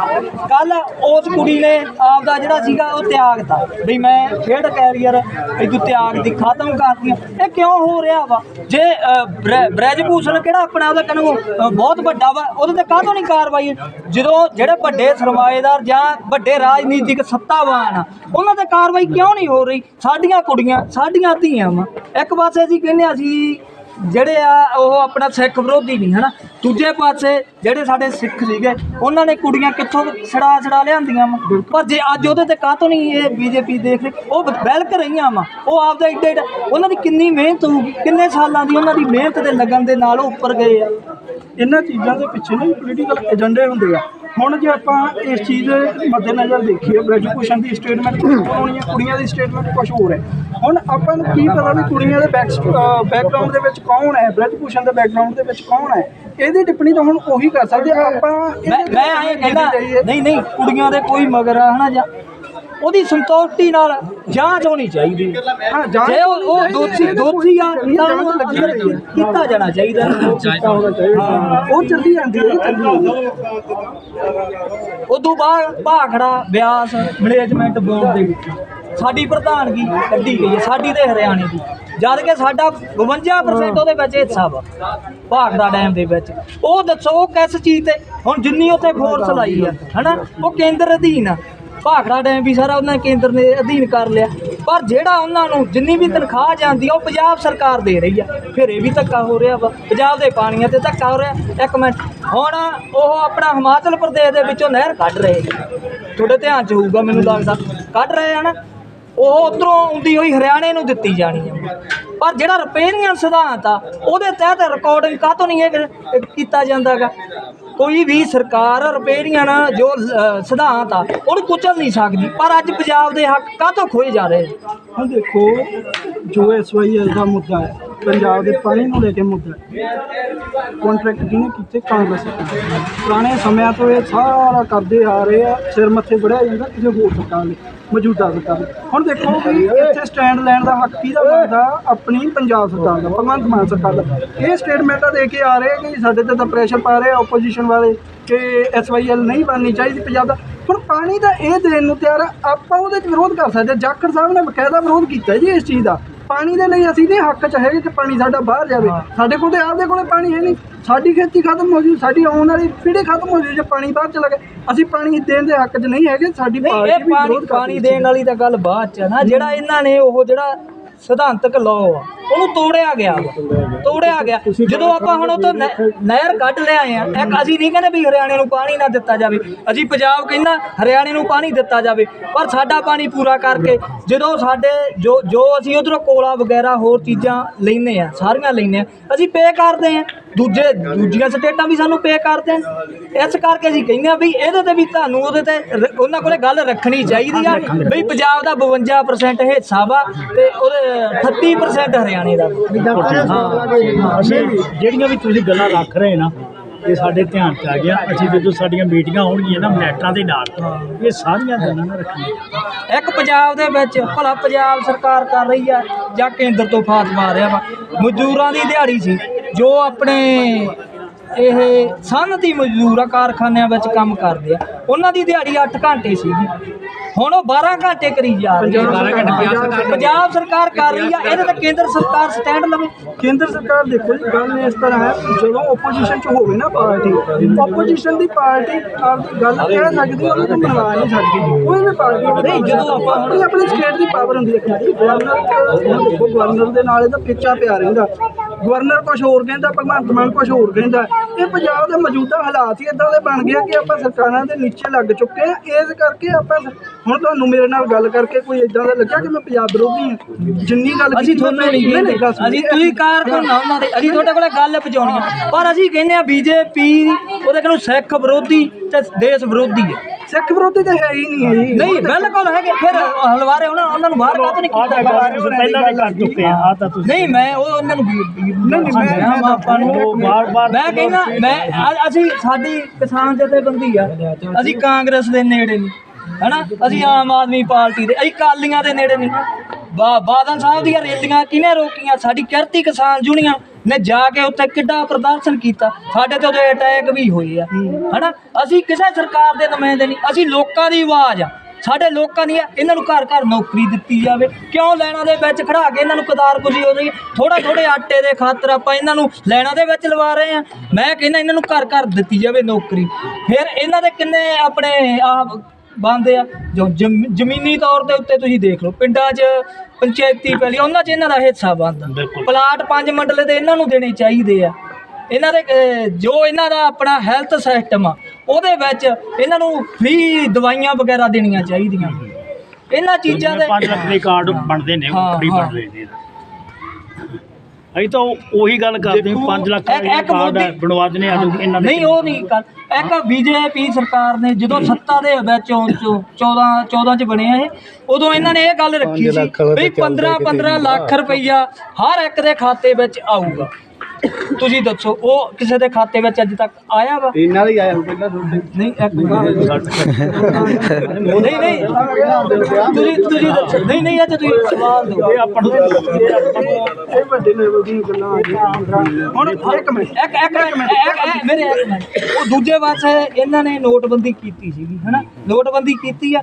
ਕੱਲ ਉਸ ਕੁੜੀ ਨੇ ਆਪਦਾ ਜਿਹੜਾ ਸੀਗਾ ਉਹ ਤਿਆਗਤਾ ਵੀ ਮੈਂ ਖੇਡ ਕੈਰੀਅਰ ਇਦੋਂ ਤਿਆਗ ਦੀ ਖਤਮ ਕਰਤੀ ਆ। ਇਹ ਕਿਉਂ ਹੋ ਰਿਹਾ ਵਾ ਜੇ ਅ, ਬ੍ਰੈ- ਬ੍ਰੈਜ ਭੂਸ਼ਣ ਕਿਹੜਾ ਆਪਣਾ ਉਹਦਾ ਕਹਿੰਦੇ ਬਹੁਤ ਵੱਡਾ ਵਾ ਉਹਦੇ ਤੇ ਕਾਹਤੋਂ ਨਹੀਂ ਕਾਰਵਾਈ ਜਦੋਂ ਜਿਹੜੇ ਵੱਡੇ ਸਰਮਾਏਦਾਰ ਜਾਂ ਵੱਡੇ ਰਾਜਨੀਤਿਕ ਸੱਤਾਵਾਨ ਆ ਉਹਨਾਂ ਤੇ ਕਾਰਵਾਈ ਕਿਉਂ ਨਹੀਂ ਹੋ ਰਹੀ ਸਾਡੀਆਂ ਕੁੜੀਆਂ ਸਾਡੀਆਂ ਧੀਆਂ ਵਾ ਇੱਕ ਪਾਸੇ ਅਸੀਂ ਕਹਿੰਦੇ ਹਾਂ ਅਸੀਂ ਜਿਹੜੇ ਆ ਉਹ ਆਪਣਾ ਸਿੱਖ ਵਿਰੋਧੀ ਨਹੀਂ, ਹਨਾ? ਦੂਜੇ ਪਾਸੇ ਜਿਹੜੇ ਸਾਡੇ ਸਿੱਖ ਸੀਗੇ, ਉਹਨਾਂ ਨੇ ਕੁੜੀਆਂ ਕਿੱਥੋਂ ਛੜਾ ਛੜਾ ਲਿਆਂਦੀਆਂ ਵਾ? ਪਰ ਜੇ ਅੱਜ ਉਹਦੇ ਤੇ ਕਾਹਤੋਂ ਨਹੀਂ ਇਹ ਬੀਜੇਪੀ ਦੇਖ ਰਹੀ? ਉਹ ਬਹਿਲਕ ਰਹੀਆਂ ਵਾ। ਉਹ ਆਪਦਾ ਇੱਡਾ ਇੱਡਾ ਉਹਨਾਂ ਦੀ ਕਿੰਨੀ ਮਿਹਨਤ ਹੋਊਗੀ? ਕਿੰਨੇ ਸਾਲਾਂ ਦੀ ਉਹਨਾਂ ਦੀ ਮਿਹਨਤ ਦੇ ਲੱਗਣ ਦੇ ਨਾਲ ਉਹ ਉੱਪਰ ਗਏ ਆ? ਇਹਨਾਂ ਚੀਜ਼ਾਂ ਦੇ ਪਿੱਛੇ ਨਾ ਪੋਲੀਟੀਕਲ ਏਜੰਡੇ ਹੁੰਦੇ ਆ। ਹੁਣ ਜੇ ਆਪਾਂ ਇਸ ਚੀਜ਼ ਦੇ ਮੱਦੇਨਜ਼ਰ ਦੇਖੀਏ ਗ੍ਰੈਜੂਏਸ਼ਨ ਦੀ ਸਟੇਟਮੈਂਟ ਹੋਣੀ ਹੈ ਕੁੜੀਆਂ ਦੀ ਸਟੇਟਮੈਂਟ ਕੁਝ ਹੋਰ ਹੈ ਹੁਣ ਆਪਾਂ ਨੂੰ ਕੀ ਪਤਾ ਵੀ ਕੁੜੀਆਂ ਦੇ ਬੈਕ ਬੈਕਗ੍ਰਾਉਂਡ ਦੇ ਵਿੱਚ ਕੌਣ ਹੈ ਗ੍ਰੈਜੂਏਸ਼ਨ ਦੇ ਬੈਕਗ੍ਰਾਉਂਡ ਦੇ ਵਿੱਚ ਕੌਣ ਹੈ ਇਹਦੀ ਟਿੱਪਣੀ ਤਾਂ ਹੁਣ ਉਹੀ ਕਰ ਸਕਦੇ। ਆਪਾਂ ਮੈਂ ਮੈਂ ਐਂ ਕਹਿੰਦਾ। ਨਹੀਂ ਨਹੀਂ ਕੁੜੀਆਂ ਦੇ ਕੋਈ ਮਗਰ ਆ ਹਨਾ ਜਾਂ ਉਹਦੀ ਸੰਤੋਖਤੀ ਨਾਲ ਜਾਂਚ ਹੋਣੀ ਚਾਹੀਦੀ। ਹਾਂ ਜੇ ਉਹ ਉਹ ਦੋਸ਼ੀ ਦੋਸ਼ੀ ਆ ਤਾਂ ਉਹਨੂੰ ਲੱਗੀ ਕੀਤਾ ਜਾਣਾ ਚਾਹੀਦਾ। ਹਾਂ, ਉਹ ਚੱਲੀ ਜਾਂਦੀ ਹੈ ਚੱਲੀ ਜਾਂਦੀ ਹੈ। ਉਦੋਂ ਬਾਅਦ ਭਾਖੜਾ ਬਿਆਸ ਮੈਨੇਜਮੈਂਟ ਬੋਰਡ ਦੇ ਵਿੱਚ ਸਾਡੀ ਪ੍ਰਧਾਨਗੀ ਕੱਢੀ ਗਈ ਹੈ ਸਾਡੀ ਤੇ ਹਰਿਆਣੇ ਦੀ। ਜਦ ਕਿ ਸਾਡਾ 52% ਉਹਦੇ ਵਿੱਚ ਹਿੱਸਾ ਵਾ ਭਾਖੜਾ ਡੈਮ ਦੇ ਵਿੱਚ। ਉਹ ਦੱਸੋ ਉਹ ਕਿਸ ਚੀਜ਼ ਤੇ ਹੁਣ ਜਿੰਨੀ ਉੱਥੇ ਫੋਰਸ ਲਾਈ ਆ ਹਨਾ? ਉਹ ਕੇਂਦਰ ਅਧੀਨ ਆ। ਭਾਖੜਾ ਡੈਮ ਵੀ ਸਾਰਾ ਉਹਨਾਂ ਕੇਂਦਰ ਨੇ ਅਧੀਨ ਕਰ ਲਿਆ। ਪਰ ਜਿਹੜਾ ਉਹਨਾਂ ਨੂੰ ਜਿੰਨੀ ਵੀ ਤਨਖਾਹ ਜਾਂਦੀ ਆ, ਉਹ ਪੰਜਾਬ ਸਰਕਾਰ ਦੇ ਰਹੀ ਆ। ਫਿਰ ਇਹ ਵੀ ਧੱਕਾ ਹੋ ਰਿਹਾ ਵਾ। ਪੰਜਾਬ ਦੇ ਪਾਣੀਆਂ ਤੇ ਧੱਕਾ ਹੋ ਰਿਹਾ। ਇੱਕ ਮਿੰਟ। ਹੁਣ ਉਹ ਆਪਣਾ ਹਿਮਾਚਲ ਪ੍ਰਦੇਸ਼ ਦੇ ਵਿੱਚੋਂ ਨਹਿਰ ਕੱਢ ਰਹੇ ਤੁਹਾਡੇ ਧਿਆਨ 'ਚ ਹੋਊਗਾ ਮੈਨੂੰ ਲੱਗਦਾ। ਕੱਢ ਰਹੇ ਆ ਨਾ। ਉਹ ਉਧਰੋਂ ਆਉਂਦੀ ਹੋਈ ਹਰਿਆਣੇ ਨੂੰ ਦਿੱਤੀ ਜਾਣੀ ਹੈ ਪਰ ਜਿਹੜਾ ਰਿਪੇਰੀਅਨ ਸਿਧਾਂਤ ਆ, ਉਹਦੇ ਤਹਿਤ ਰਿਕਾਰਡਿੰਗ ਕਾਹਤੋਂ ਨਹੀਂ ਇਹ ਕੀਤਾ ਜਾਂਦਾਗਾ? ਕੋਈ ਵੀ ਸਰਕਾਰ ਰਿਪੇਰੀਅਨ ਜੋ ਸਿਧਾਂਤ ਆ, ਉਹਨੂੰ ਕੁਚਲ ਨਹੀਂ ਸਕਦੀ। ਪਰ ਅੱਜ ਪੰਜਾਬ ਦੇ ਹੱਕ ਕਾਹਤੋਂ ਖੋਏ ਜਾ ਰਹੇ? ਹੁਣ ਦੇਖੋ, ਜੋ ਐਸਵਾਈਐਲ ਦਾ ਮੁੱਦਾ ਹੈ, ਪੰਜਾਬ ਦੇ ਪਾਣੀ ਨੂੰ ਲੈ ਕੇ ਮੁੱਦਾ ਹੈ ਕੰਟਰੈਕਟ ਕਿਹਨੇ ਕੀਤੇ ਕਾਂਗਰਸ ਪੁਰਾਣੇ ਸਮਿਆਂ ਤੋਂ ਇਹ ਸਾਰਾ ਕਰਦੇ ਆ ਰਹੇ ਆ, ਸਿਰ ਮੱਥੇ ਵੜਿਆ ਜਾਂਦਾ, ਕਿਸੇ ਹੋਰ ਸਰਕਾਰ ਨੇ। ਮੌਜੂਦਾ ਸਰਕਾਰ। ਨੇ ਹੁਣ ਦੇਖੋ ਵੀ ਇੱਥੇ ਸਟੈਂਡ ਲੈਣ ਦਾ ਹੱਕ ਕਿਹਦਾ ਬਣਦਾ? ਆਪਣੀ ਪੰਜਾਬ ਸਰਕਾਰ ਦਾ ਭਗਵੰਤ ਮਾਨ ਸਰਕਾਰ ਦਾ। ਇਹ ਸਟੇਟਮੈਂਟਾਂ ਦੇ ਕੇ ਆ ਰਹੇ ਕਿ ਸਾਡੇ ਤੇ ਤਾਂ ਪ੍ਰੈਸ਼ਰ ਪਾ ਰਹੇ ਆਪੋਜੀਸ਼ਨ ਵਾਲੇ ਕਿ ਐਸਵਾਈਐਲ ਨਹੀਂ ਬਣਨੀ ਚਾਹੀਦੀ ਪੰਜਾਬ ਦਾ। ਹੁਣ ਪਾਣੀ ਦਾ ਇਹ ਦੇਣ ਨੂੰ ਤਿਆਰ ਆਪਾਂ ਉਹਦੇ 'ਚ ਵਿਰੋਧ ਕਰ ਸਕਦੇ। ਜਾਖੜ ਸਾਹਿਬ ਨੇ ਬਕਾਇਦਾ ਵਿਰੋਧ ਕੀਤਾ ਜੀ ਇਸ ਚੀਜ਼ ਦਾ। ਪਾਣੀ ਦੇ ਲਈ ਅਸੀਂ ਨਹੀਂ ਹੱਕ 'ਚ ਹੈਗੇ ਕਿ ਪਾਣੀ ਸਾਡਾ ਬਾਹਰ ਜਾਵੇ। ਸਾਡੇ ਕੋਲ ਤੇ ਆਪਦੇ ਕੋਲੇ ਪਾਣੀ ਹੈ ਨਹੀਂ। ਸਾਡੀ ਖੇਤੀ ਖਤਮ ਹੋ ਜੂ ਸਾਡੀ ਆਉਣ ਵਾਲੀ ਪੀੜ੍ਹੀ ਖਤਮ ਹੋ ਜੂ ਜੇ ਪਾਣੀ ਬਾਹਰ ਚਲਾ ਗਿਆ। ਅਸੀਂ ਪਾਣੀ ਦੇਣ ਦੇ ਹੱਕ 'ਚ ਨਹੀਂ ਹੈਗੇ ਸਾਡੀ ਨਹੀਂ ਪਾਰਟੀ ਇਹ ਵੀ ਪਾਣੀ ਵਿਰੋਧ ਪਾਣੀ ਕਰਦੀ ਦੇਣ ਵਾਲੀ ਤਾਂ ਗੱਲ ਬਾਅਦ ਚ ਆ ਨਾ ਜਿਹੜਾ ਇਹਨਾਂ ਨੇ ਉਹ ਜਿਹੜਾ ਸਿਧਾਂਤਕ ਲਾਅ ਆ ਉਹਨੂੰ ਤੋੜਿਆ ਗਿਆ। ਤੋੜਿਆ ਗਿਆ। ਜਦੋਂ ਆਪਾਂ ਹੁਣ ਉਹ ਤੋਂ ਨਹਿ- ਨਹਿਰ ਕੱਢ ਲਿਆਏ ਆ ਇੱਕ ਅਸੀਂ ਨਹੀਂ ਕਹਿੰਦੇ ਵੀ ਹਰਿਆਣੇ ਨੂੰ ਪਾਣੀ ਨਾ ਦਿੱਤਾ ਜਾਵੇ। ਅਸੀਂ ਪੰਜਾਬ ਕਹਿੰਦਾ ਹਰਿਆਣੇ ਨੂੰ ਪਾਣੀ ਦਿੱਤਾ ਜਾਵੇ। ਪਰ ਸਾਡਾ ਪਾਣੀ ਪੂਰਾ ਕਰਕੇ ਜਦੋਂ ਸਾਡੇ ਜੋ ਜੋ ਅਸੀਂ ਉਧਰੋਂ ਕੋਲਾ ਵਗੈਰਾ ਹੋਰ ਚੀਜ਼ਾਂ ਲੈਨੇ ਆ ਸਾਰੀਆਂ ਲੈਨੇ ਆ ਅਸੀਂ ਪੇ ਕਰਦੇ ਆ ਦੂਜੇ ਦੂਜੀਆਂ ਸਟੇਟਾਂ ਵੀ ਸਾਨੂੰ ਪੇ ਕਰਦੇ ਆ ਇਸ ਕਰਕੇ ਅਸੀਂ ਕਹਿੰਦੇ ਆ ਵੀ ਇਹਦੇ ਤੇ ਵੀ ਤੁਹਾਨੂੰ ਉਹਦੇ ਤੇ ਉਹਨਾਂ ਕੋਲੇ ਗੱਲ ਰੱਖਣੀ ਚਾਹੀਦੀ ਆ। ਵੀ ਪੰਜਾਬ ਦਾ 52% ਹਿੱਸਾ ਵਾ ਤੇ ਉਹਦੇ 38% ਹਰਿਆਣੇ ਦਾ। ਜਿਹੜੀਆਂ ਵੀ ਤੁਸੀਂ ਗੱਲਾਂ ਰੱਖ ਰਹੇ ਨਾ ਇਹ ਸਾਡੇ ਧਿਆਨ 'ਚ ਆ ਗਿਆ ਅਸੀਂ ਜਦੋਂ ਸਾਡੀਆਂ ਮੀਟਿੰਗਾਂ ਹੋਣਗੀਆਂ ਨਾ ਮਿਨਟਾਂ ਦੇ ਨਾਲ ਇਹ ਸਾਰੀਆਂ ਗੱਲਾਂ ਨਾ ਰੱਖੀਆਂ। ਇੱਕ ਪੰਜਾਬ ਦੇ ਵਿੱਚ ਭਲਾ ਪੰਜਾਬ ਸਰਕਾਰ ਕਰ ਰਹੀ ਆ ਜਾਂ ਕੇਂਦਰ ਤੋਂ ਫਾਸ ਮਾਰ ਰਿਹਾ ਵਾ। ਮਜ਼ਦੂਰਾਂ ਦੀ ਦਿਹਾੜੀ ਸੀ ਜੋ ਆਪਣੇ ਇਹ ਸਨਅਤੀ ਮਜ਼ਦੂਰ ਆ ਕਾਰਖਾਨਿਆਂ ਵਿੱਚ ਕੰਮ ਕਰਦੇ ਆ। ਉਹਨਾਂ ਦੀ ਦਿਹਾੜੀ 8 ਘੰਟੇ ਸੀਗੀ ਹੁਣ ਉਹ 12 ਘੰਟੇ ਕਰੀ ਜਾ ਰਹੀ ਹੈ। ਪੰਜਾਬ ਸਰਕਾਰ ਕਰ। ਰਹੀ ਆ। ਇਹਦੇ ਤੇ ਕੇਂਦਰ ਸਰਕਾਰ ਸਟੈਂਡ ਲਵੇ। ਕੇਂਦਰ ਸਰਕਾਰ ਦੇਖੋ ਜੀ ਗੱਲ ਇਸ ਤਰ੍ਹਾਂ ਹੈ ਜਦੋਂ ਆਪੋਜੀਸ਼ਨ ਚ ਹੋਵੇ ਨਾ ਪਾਰਟੀ ਆਪੋਜੀਸ਼ਨ ਦੀ ਪਾਰਟੀ ਆਪਦੀ ਗੱਲ ਕਹਿ ਸਕਦੀ ਹੈ ਉਹਨੂੰ ਤਾਂ ਮਨਾ ਨਹੀਂ ਸਕਦੀ। ਕੋਈ ਵੀ ਪਾਰਟੀ ਨਹੀਂ, ਜਦੋਂ ਆਪਾਂ ਆਪਣੀ ਆਪਣੀ ਸਟੇਟ ਦੀ ਪਾਵਰ ਹੁੰਦੀ ਹੈ ਕਿ ਗਵਰਨਰ ਗਵਰਨਰ ਦੇ ਨਾਲ ਇਹਦਾ ਪਿੱਛਾ ਪਿਆ ਰਹਿੰਦਾ। ਗਵਰਨਰ ਕੁਝ ਹੋਰ ਕਹਿੰਦਾ ਭਗਵੰਤ ਮਾਨ ਕੁਝ ਹੋਰ ਕਹਿੰਦਾ। ਇਹ ਪੰਜਾਬ ਦੇ ਮੌਜੂਦਾ ਹਾਲਾਤ ਹੀ ਇਦਾਂ ਦੇ ਬਣ ਗਏ ਕਿ ਆਪਾਂ ਸਰਕਾਰਾਂ ਦੇ ਨੀਚੇ ਲੱਗ ਚੁੱਕੇ ਆ। ਇਸ ਕਰਕੇ ਆਪਾਂ ਹੁਣ ਤੁਹਾਨੂੰ ਮੇਰੇ ਨਾਲ ਗੱਲ ਕਰਕੇ ਕੋਈ ਇਦਾਂ ਦਾ ਲੱਗਿਆ ਕਿ ਮੈਂ ਪੰਜਾਬ ਵਿਰੋਧੀ ਹਾਂ? ਜਿੰਨੀ ਗੱਲ ਅਸੀਂ ਤੁਹਾਨੂੰ ਨਹੀਂ ਕਹਿੰਦੇ। ਅਸੀਂ ਤੁਸੀਂ ਕਾਰਕੁਨ ਆ ਉਹਨਾਂ ਦੇ ਅਸੀਂ ਤੁਹਾਡੇ ਕੋਲੇ ਗੱਲ ਪਹੁੰਚਾਉਣੀ ਪਰ ਅਸੀਂ ਕਹਿੰਦੇ ਆ ਬੀਜੇਪੀ ਉਹਦੇ ਕੋਲ ਸਿੱਖ ਵਿਰੋਧੀ ਤੇ ਦੇਸ਼ ਵਿਰੋਧੀ ਹੈ ਸਿੱਖ ਵਿਰੋਧੀ ਤਾਂ ਹੈ ਹੀ ਨਹੀਂ ਹੈ ਜੀ। ਨਹੀਂ ਬਿਲਕੁਲ ਹੈਗੇ। ਫਿਰ ਹਲਵਾਰੇ ਉਹਨਾਂ ਉਹਨਾਂ ਨੂੰ ਬਾਹਰ ਕਾਹਤੋਂ ਨਹੀਂ ਕੀਤਾ? ਪਹਿਲਾਂ ਵੀ ਕਰ ਚੁੱਕੇ ਆ। ਆਹ ਤਾਂ ਤੁਸੀਂ ਨਹੀਂ ਮੈਂ ਉਹ ਉਹਨਾਂ ਨੂੰ ਵੀ- ਨਹੀਂ, ਮੈਂ- ਆਪਾਂ ਨੂੰ ਬਾਰ-ਬਾਰ ਮੈਂ ਕਹਿੰਦਾ ਮੈਂ ਅਸੀਂ ਸਾਡੀ ਕਿਸਾਨ ਜਥੇਬੰਦੀ ਆ। ਅਸੀਂ ਕਾਂਗਰਸ ਦੇ ਨੇੜੇ ਨਹੀਂ। ਹਨਾ? ਅਸੀਂ ਆਮ ਆਦਮੀ ਪਾਰਟੀ ਦੇ ਅਸੀਂ ਕਾਲੀਆਂ ਦੇ ਨੇੜੇ ਨਹੀਂ। ਬਾ ਬਾਦਲ ਸਾਹਿਬ ਦੀਆਂ ਰੈਲੀਆਂ ਕਿਹਨੇ ਰੋਕੀਆਂ? ਸਾਡੀ ਕਿਰਤੀ ਕਿਸਾਨ ਯੂਨੀਅਨ ਨੇ ਜਾ ਕੇ ਉੱਥੇ ਕਿੱਡਾ ਪ੍ਰਦਰਸ਼ਨ ਕੀਤਾ। ਸਾਡੇ ਤੇ ਉਹਦੇ ਅਟੈਕ ਵੀ ਹੋਏ ਆ। ਹਨਾ? ਅਸੀਂ ਕਿਸੇ ਸਰਕਾਰ ਦੇ ਨੁਮਾਇੰਦੇ ਨਹੀਂ ਅਸੀਂ ਲੋਕਾਂ ਦੀ ਆਵਾਜ਼ ਆ। ਸਾਡੇ ਲੋਕਾਂ ਦੀ ਆ, ਇਹਨਾਂ ਨੂੰ ਘਰ ਘਰ ਨੌਕਰੀ ਦਿੱਤੀ ਜਾਵੇ। ਕਿਉਂ ਲੈਣਾ ਦੇ ਵਿੱਚ ਖੜਾ ਕੇ ਇਹਨਾਂ ਨੂੰ ਕਦਾਰ ਕੁਜੀ ਹੋ ਰਹੀ ਥੋੜਾ ਥੋੜੇ ਆਟੇ ਦੇ ਖਾਤਰ ਆਪਾਂ ਇਹਨਾਂ ਨੂੰ ਲੈਣਾ ਦੇ ਵਿੱਚ ਲਵਾ ਰਹੇ ਆ। ਮੈਂ ਕਹਿੰਦਾ ਇਹਨਾਂ ਨੂੰ ਘਰ ਘਰ ਦਿੱਤੀ ਜਾਵੇ ਨੌਕਰੀ। ਫਿਰ ਇਹਨਾਂ ਦੇ ਕਿੰਨੇ ਆਪਣੇ ਆਹ ਬੰਦੇ ਆ। ਜੋ ਜ਼ਮ- ਜ਼ਮੀਨੀ ਤੌਰ ਦੇ ਉੱਤੇ ਤੁਸੀਂ ਦੇਖ ਲਓ ਪਿੰਡਾਂ 'ਚ ਪੰਚਾਇਤੀ ਪਹਿਲੀ ਉਹਨਾਂ 'ਚ ਇਹਨਾਂ ਦਾ ਹਿੱਸਾ ਬਣਦਾ। ਬਿਲਕੁਲ। ਪਲਾਟ ਪੰਜ ਮੰਡਲੇ ਦੇ ਇਹਨਾਂ ਨੂੰ ਦੇਣੇ ਚਾਹੀਦੇ ਆ। ਇਹਨਾਂ ਦੇ ਅਹ, ਜੋ ਇਹਨਾਂ ਦਾ ਆਪਣਾ ਹੈਲਥ ਸਿਸਟਮ ਆ ਉਹਦੇ ਵਿੱਚ ਇਹਨਾਂ ਨੂੰ ਫ੍ਰੀ ਦਵਾਈਆਂ ਵਗੈਰਾ ਦੇਣੀਆਂ ਚਾਹੀਦੀਆਂ। ਇਹਨਾਂ ਚੀਜ਼ਾਂ ਦੇ 5 ਲੱਖ ਦੇ ਕਾਰਡ ਬਣਦੇ ਨੇ ਹਾਂ, ਫ੍ਰੀ ਹਾਂ। ਬਣਦੇ ਨੇ। ਅਸੀਂ ਤਾਂ ਉਹ- ਗੱਲ ਕਰਦੇ ਹਾਂ 5 ਲੱਖ ਦਾ ਇੱਕ ਕਾਰਡ ਹੈ, ਮੋਦੀ- ਬਣਵਾ ਦਨੇ ਆ ਲੋਕ ਇਹਨਾਂ ਦੇ ਨਹੀਂ ਉਹ ਨਹੀਂ ਕਰ ਇੱਕ ਬੀਜੇਪੀ ਸਰਕਾਰ ਨੇ ਜਦੋਂ ਸੱਤਾ ਦੇ ਵਿੱਚ 14 14 ਚ ਬਣਿਆ ਇਹ ਉਦੋਂ ਇਹਨਾਂ ਨੇ ਇਹ ਗੱਲ ਰੱਖੀ ਸੀ ਵੀ 15 15 ਲੱਖ ਰੁਪਈਆ ਹਰ ਇੱਕ ਦੇ ਖਾਤੇ ਵਿੱਚ ਆਊਗਾ। ਤੁਸੀਂ ਦੱਸੋ ਉਹ ਕਿਸੇ ਦੇ ਖਾਤੇ ਵਿੱਚ ਅੱਜ ਤੱਕ ਆਇਆ ਵਾ? ਇਹਨਾਂ ਦੀ ਆਇਆ ਪਹਿਲਾਂ ਤੁਹਾਡੇ ਨਹੀਂ ਇੱਕ ਨਹੀਂ ਨਹੀਂ ਤੁਸੀਂ ਤੁਸੀਂ ਦੱਸੋ। ਨਹੀਂ ਨਹੀਂ ਇਹ ਤਾਂ ਤੁਸੀਂ ਸਵਾਲ ਦਿਓ। ਇਹ ਆਪਾਂ ਨੂੰ ਇਹ ਨੂੰ ਵੱਡੇ ਲੈਵਲ ਦੀਆਂ ਗੱਲਾਂ ਹੁਣ ਇੱਕ ਮਿੰਟ ਇੱਕ ਇੱਕ ਮਿੰਟ। ਮੇਰੇ ਇੱਕ ਮਿੰਟ। ਉਹ ਦੂਜੇ ਪਾਸੇ ਇਹਨਾਂ ਨੇ ਨੋਟਬੰਦੀ ਕੀਤੀ ਸੀਗੀ ਹਨਾ? ਨੋਟਬੰਦੀ ਕੀਤੀ ਆ।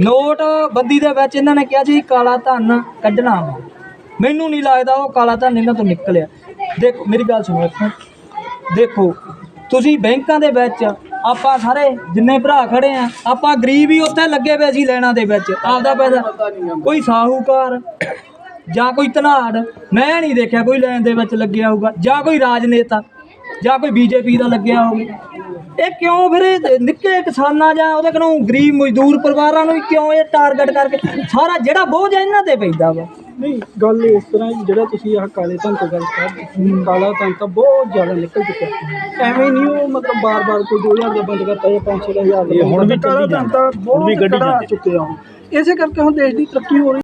ਨੋਟਬੰਦੀ ਦੇ ਵਿੱਚ ਇਹਨਾਂ ਨੇ ਕਿਹਾ ਸੀ ਕਾਲਾ ਧਨ ਕੱਢਣਾ ਵਾ। ਮੈਨੂੰ ਨਹੀਂ ਲੱਗਦਾ ਉਹ ਕਾਲਾ ਧਨ ਇਹਨਾਂ ਤੋਂ ਨਿਕਲਿਆ। ਦੇਖੋ, ਮੇਰੀ ਗੱਲ ਸੁਣੋ ਇੱਕ ਮਿੰਟ। ਦੇਖੋ, ਤੁਸੀਂ ਬੈਂਕਾਂ ਦੇ ਵਿੱਚ ਆਪਾਂ ਸਾਰੇ ਜਿੰਨੇ ਭਰਾ ਖੜੇ ਆ, ਆਪਾਂ ਗਰੀਬ ਹੀ ਉੱਥੇ ਲੱਗੇ ਪਏ ਸੀ ਲੈਣਾ ਦੇ ਵਿੱਚ, ਆਪਦਾ ਪੈਸਾ। ਕੋਈ ਸਾਹੂਕਾਰ ਜਾਂ ਕੋਈ ਧਨਾੜ, ਮੈਂ ਨਹੀਂ ਦੇਖਿਆ ਕੋਈ ਲੈਣ ਦੇ ਵਿੱਚ ਲੱਗਿਆ ਹੋਊਗਾ, ਜਾਂ ਕੋਈ ਰਾਜਨੇਤਾ, ਜਾਂ ਕੋਈ ਬੀਜੇਪੀ ਦਾ ਲੱਗਿਆ ਹੋਊਗਾ। ਇਹ ਕਿਉਂ ਫਿਰ ਨਿੱਕੇ ਕਿਸਾਨਾਂ ਜਾਂ ਉਹਦੇ ਕੋਲੋਂ ਗਰੀਬ ਮਜ਼ਦੂਰ ਪਰਿਵਾਰਾਂ ਨੂੰ ਕਿਉਂ ਇਹ ਟਾਰਗੇਟ ਕਰਕੇ ਸਾਰਾ ਜਿਹੜਾ ਬੋਝ ਹੈ ਇਹਨਾਂ ਤੇ ਪੈਂਦਾ ਵਾ? ਨਹੀਂ ਗੱਲ ਇਸ ਤਰ੍ਹਾਂ ਹੈ, ਜਿਹੜਾ ਤੁਸੀਂ ਆਹ ਕਾਲੇ ਧਨ ਤੋਂ ਗੱਲ ਕਰ ਕਾਲਾ ਧਨ ਤਾਂ ਬਹੁਤ ਜ਼ਿਆਦਾ ਨਿਕਲ ਚੁੱਕਿਆ। ਐਵੇਂ ਨਹੀਂ ਉਹ ਮਤਲਬ ਬਾਰ-ਬਾਰ ਕੋਈ 2000 ਦਾ ਬੰਦ ਕਰਤਾ ਜਾਂ 5-6000 ਦਾ ਹੁਣ ਵੀ ਕਾਲਾ ਧਨ ਤਾਂ ਵੀ ਬਹੁਤ ਕੱਢੀ ਚੜਾ ਜਾਂਦੇ। ਚੁੱਕੇ ਆ ਇਸੇ ਕਰਕੇ ਹੁਣ ਦੇਸ਼ ਦੀ ਤਰੱਕੀ ਹੋ ਰਹੀ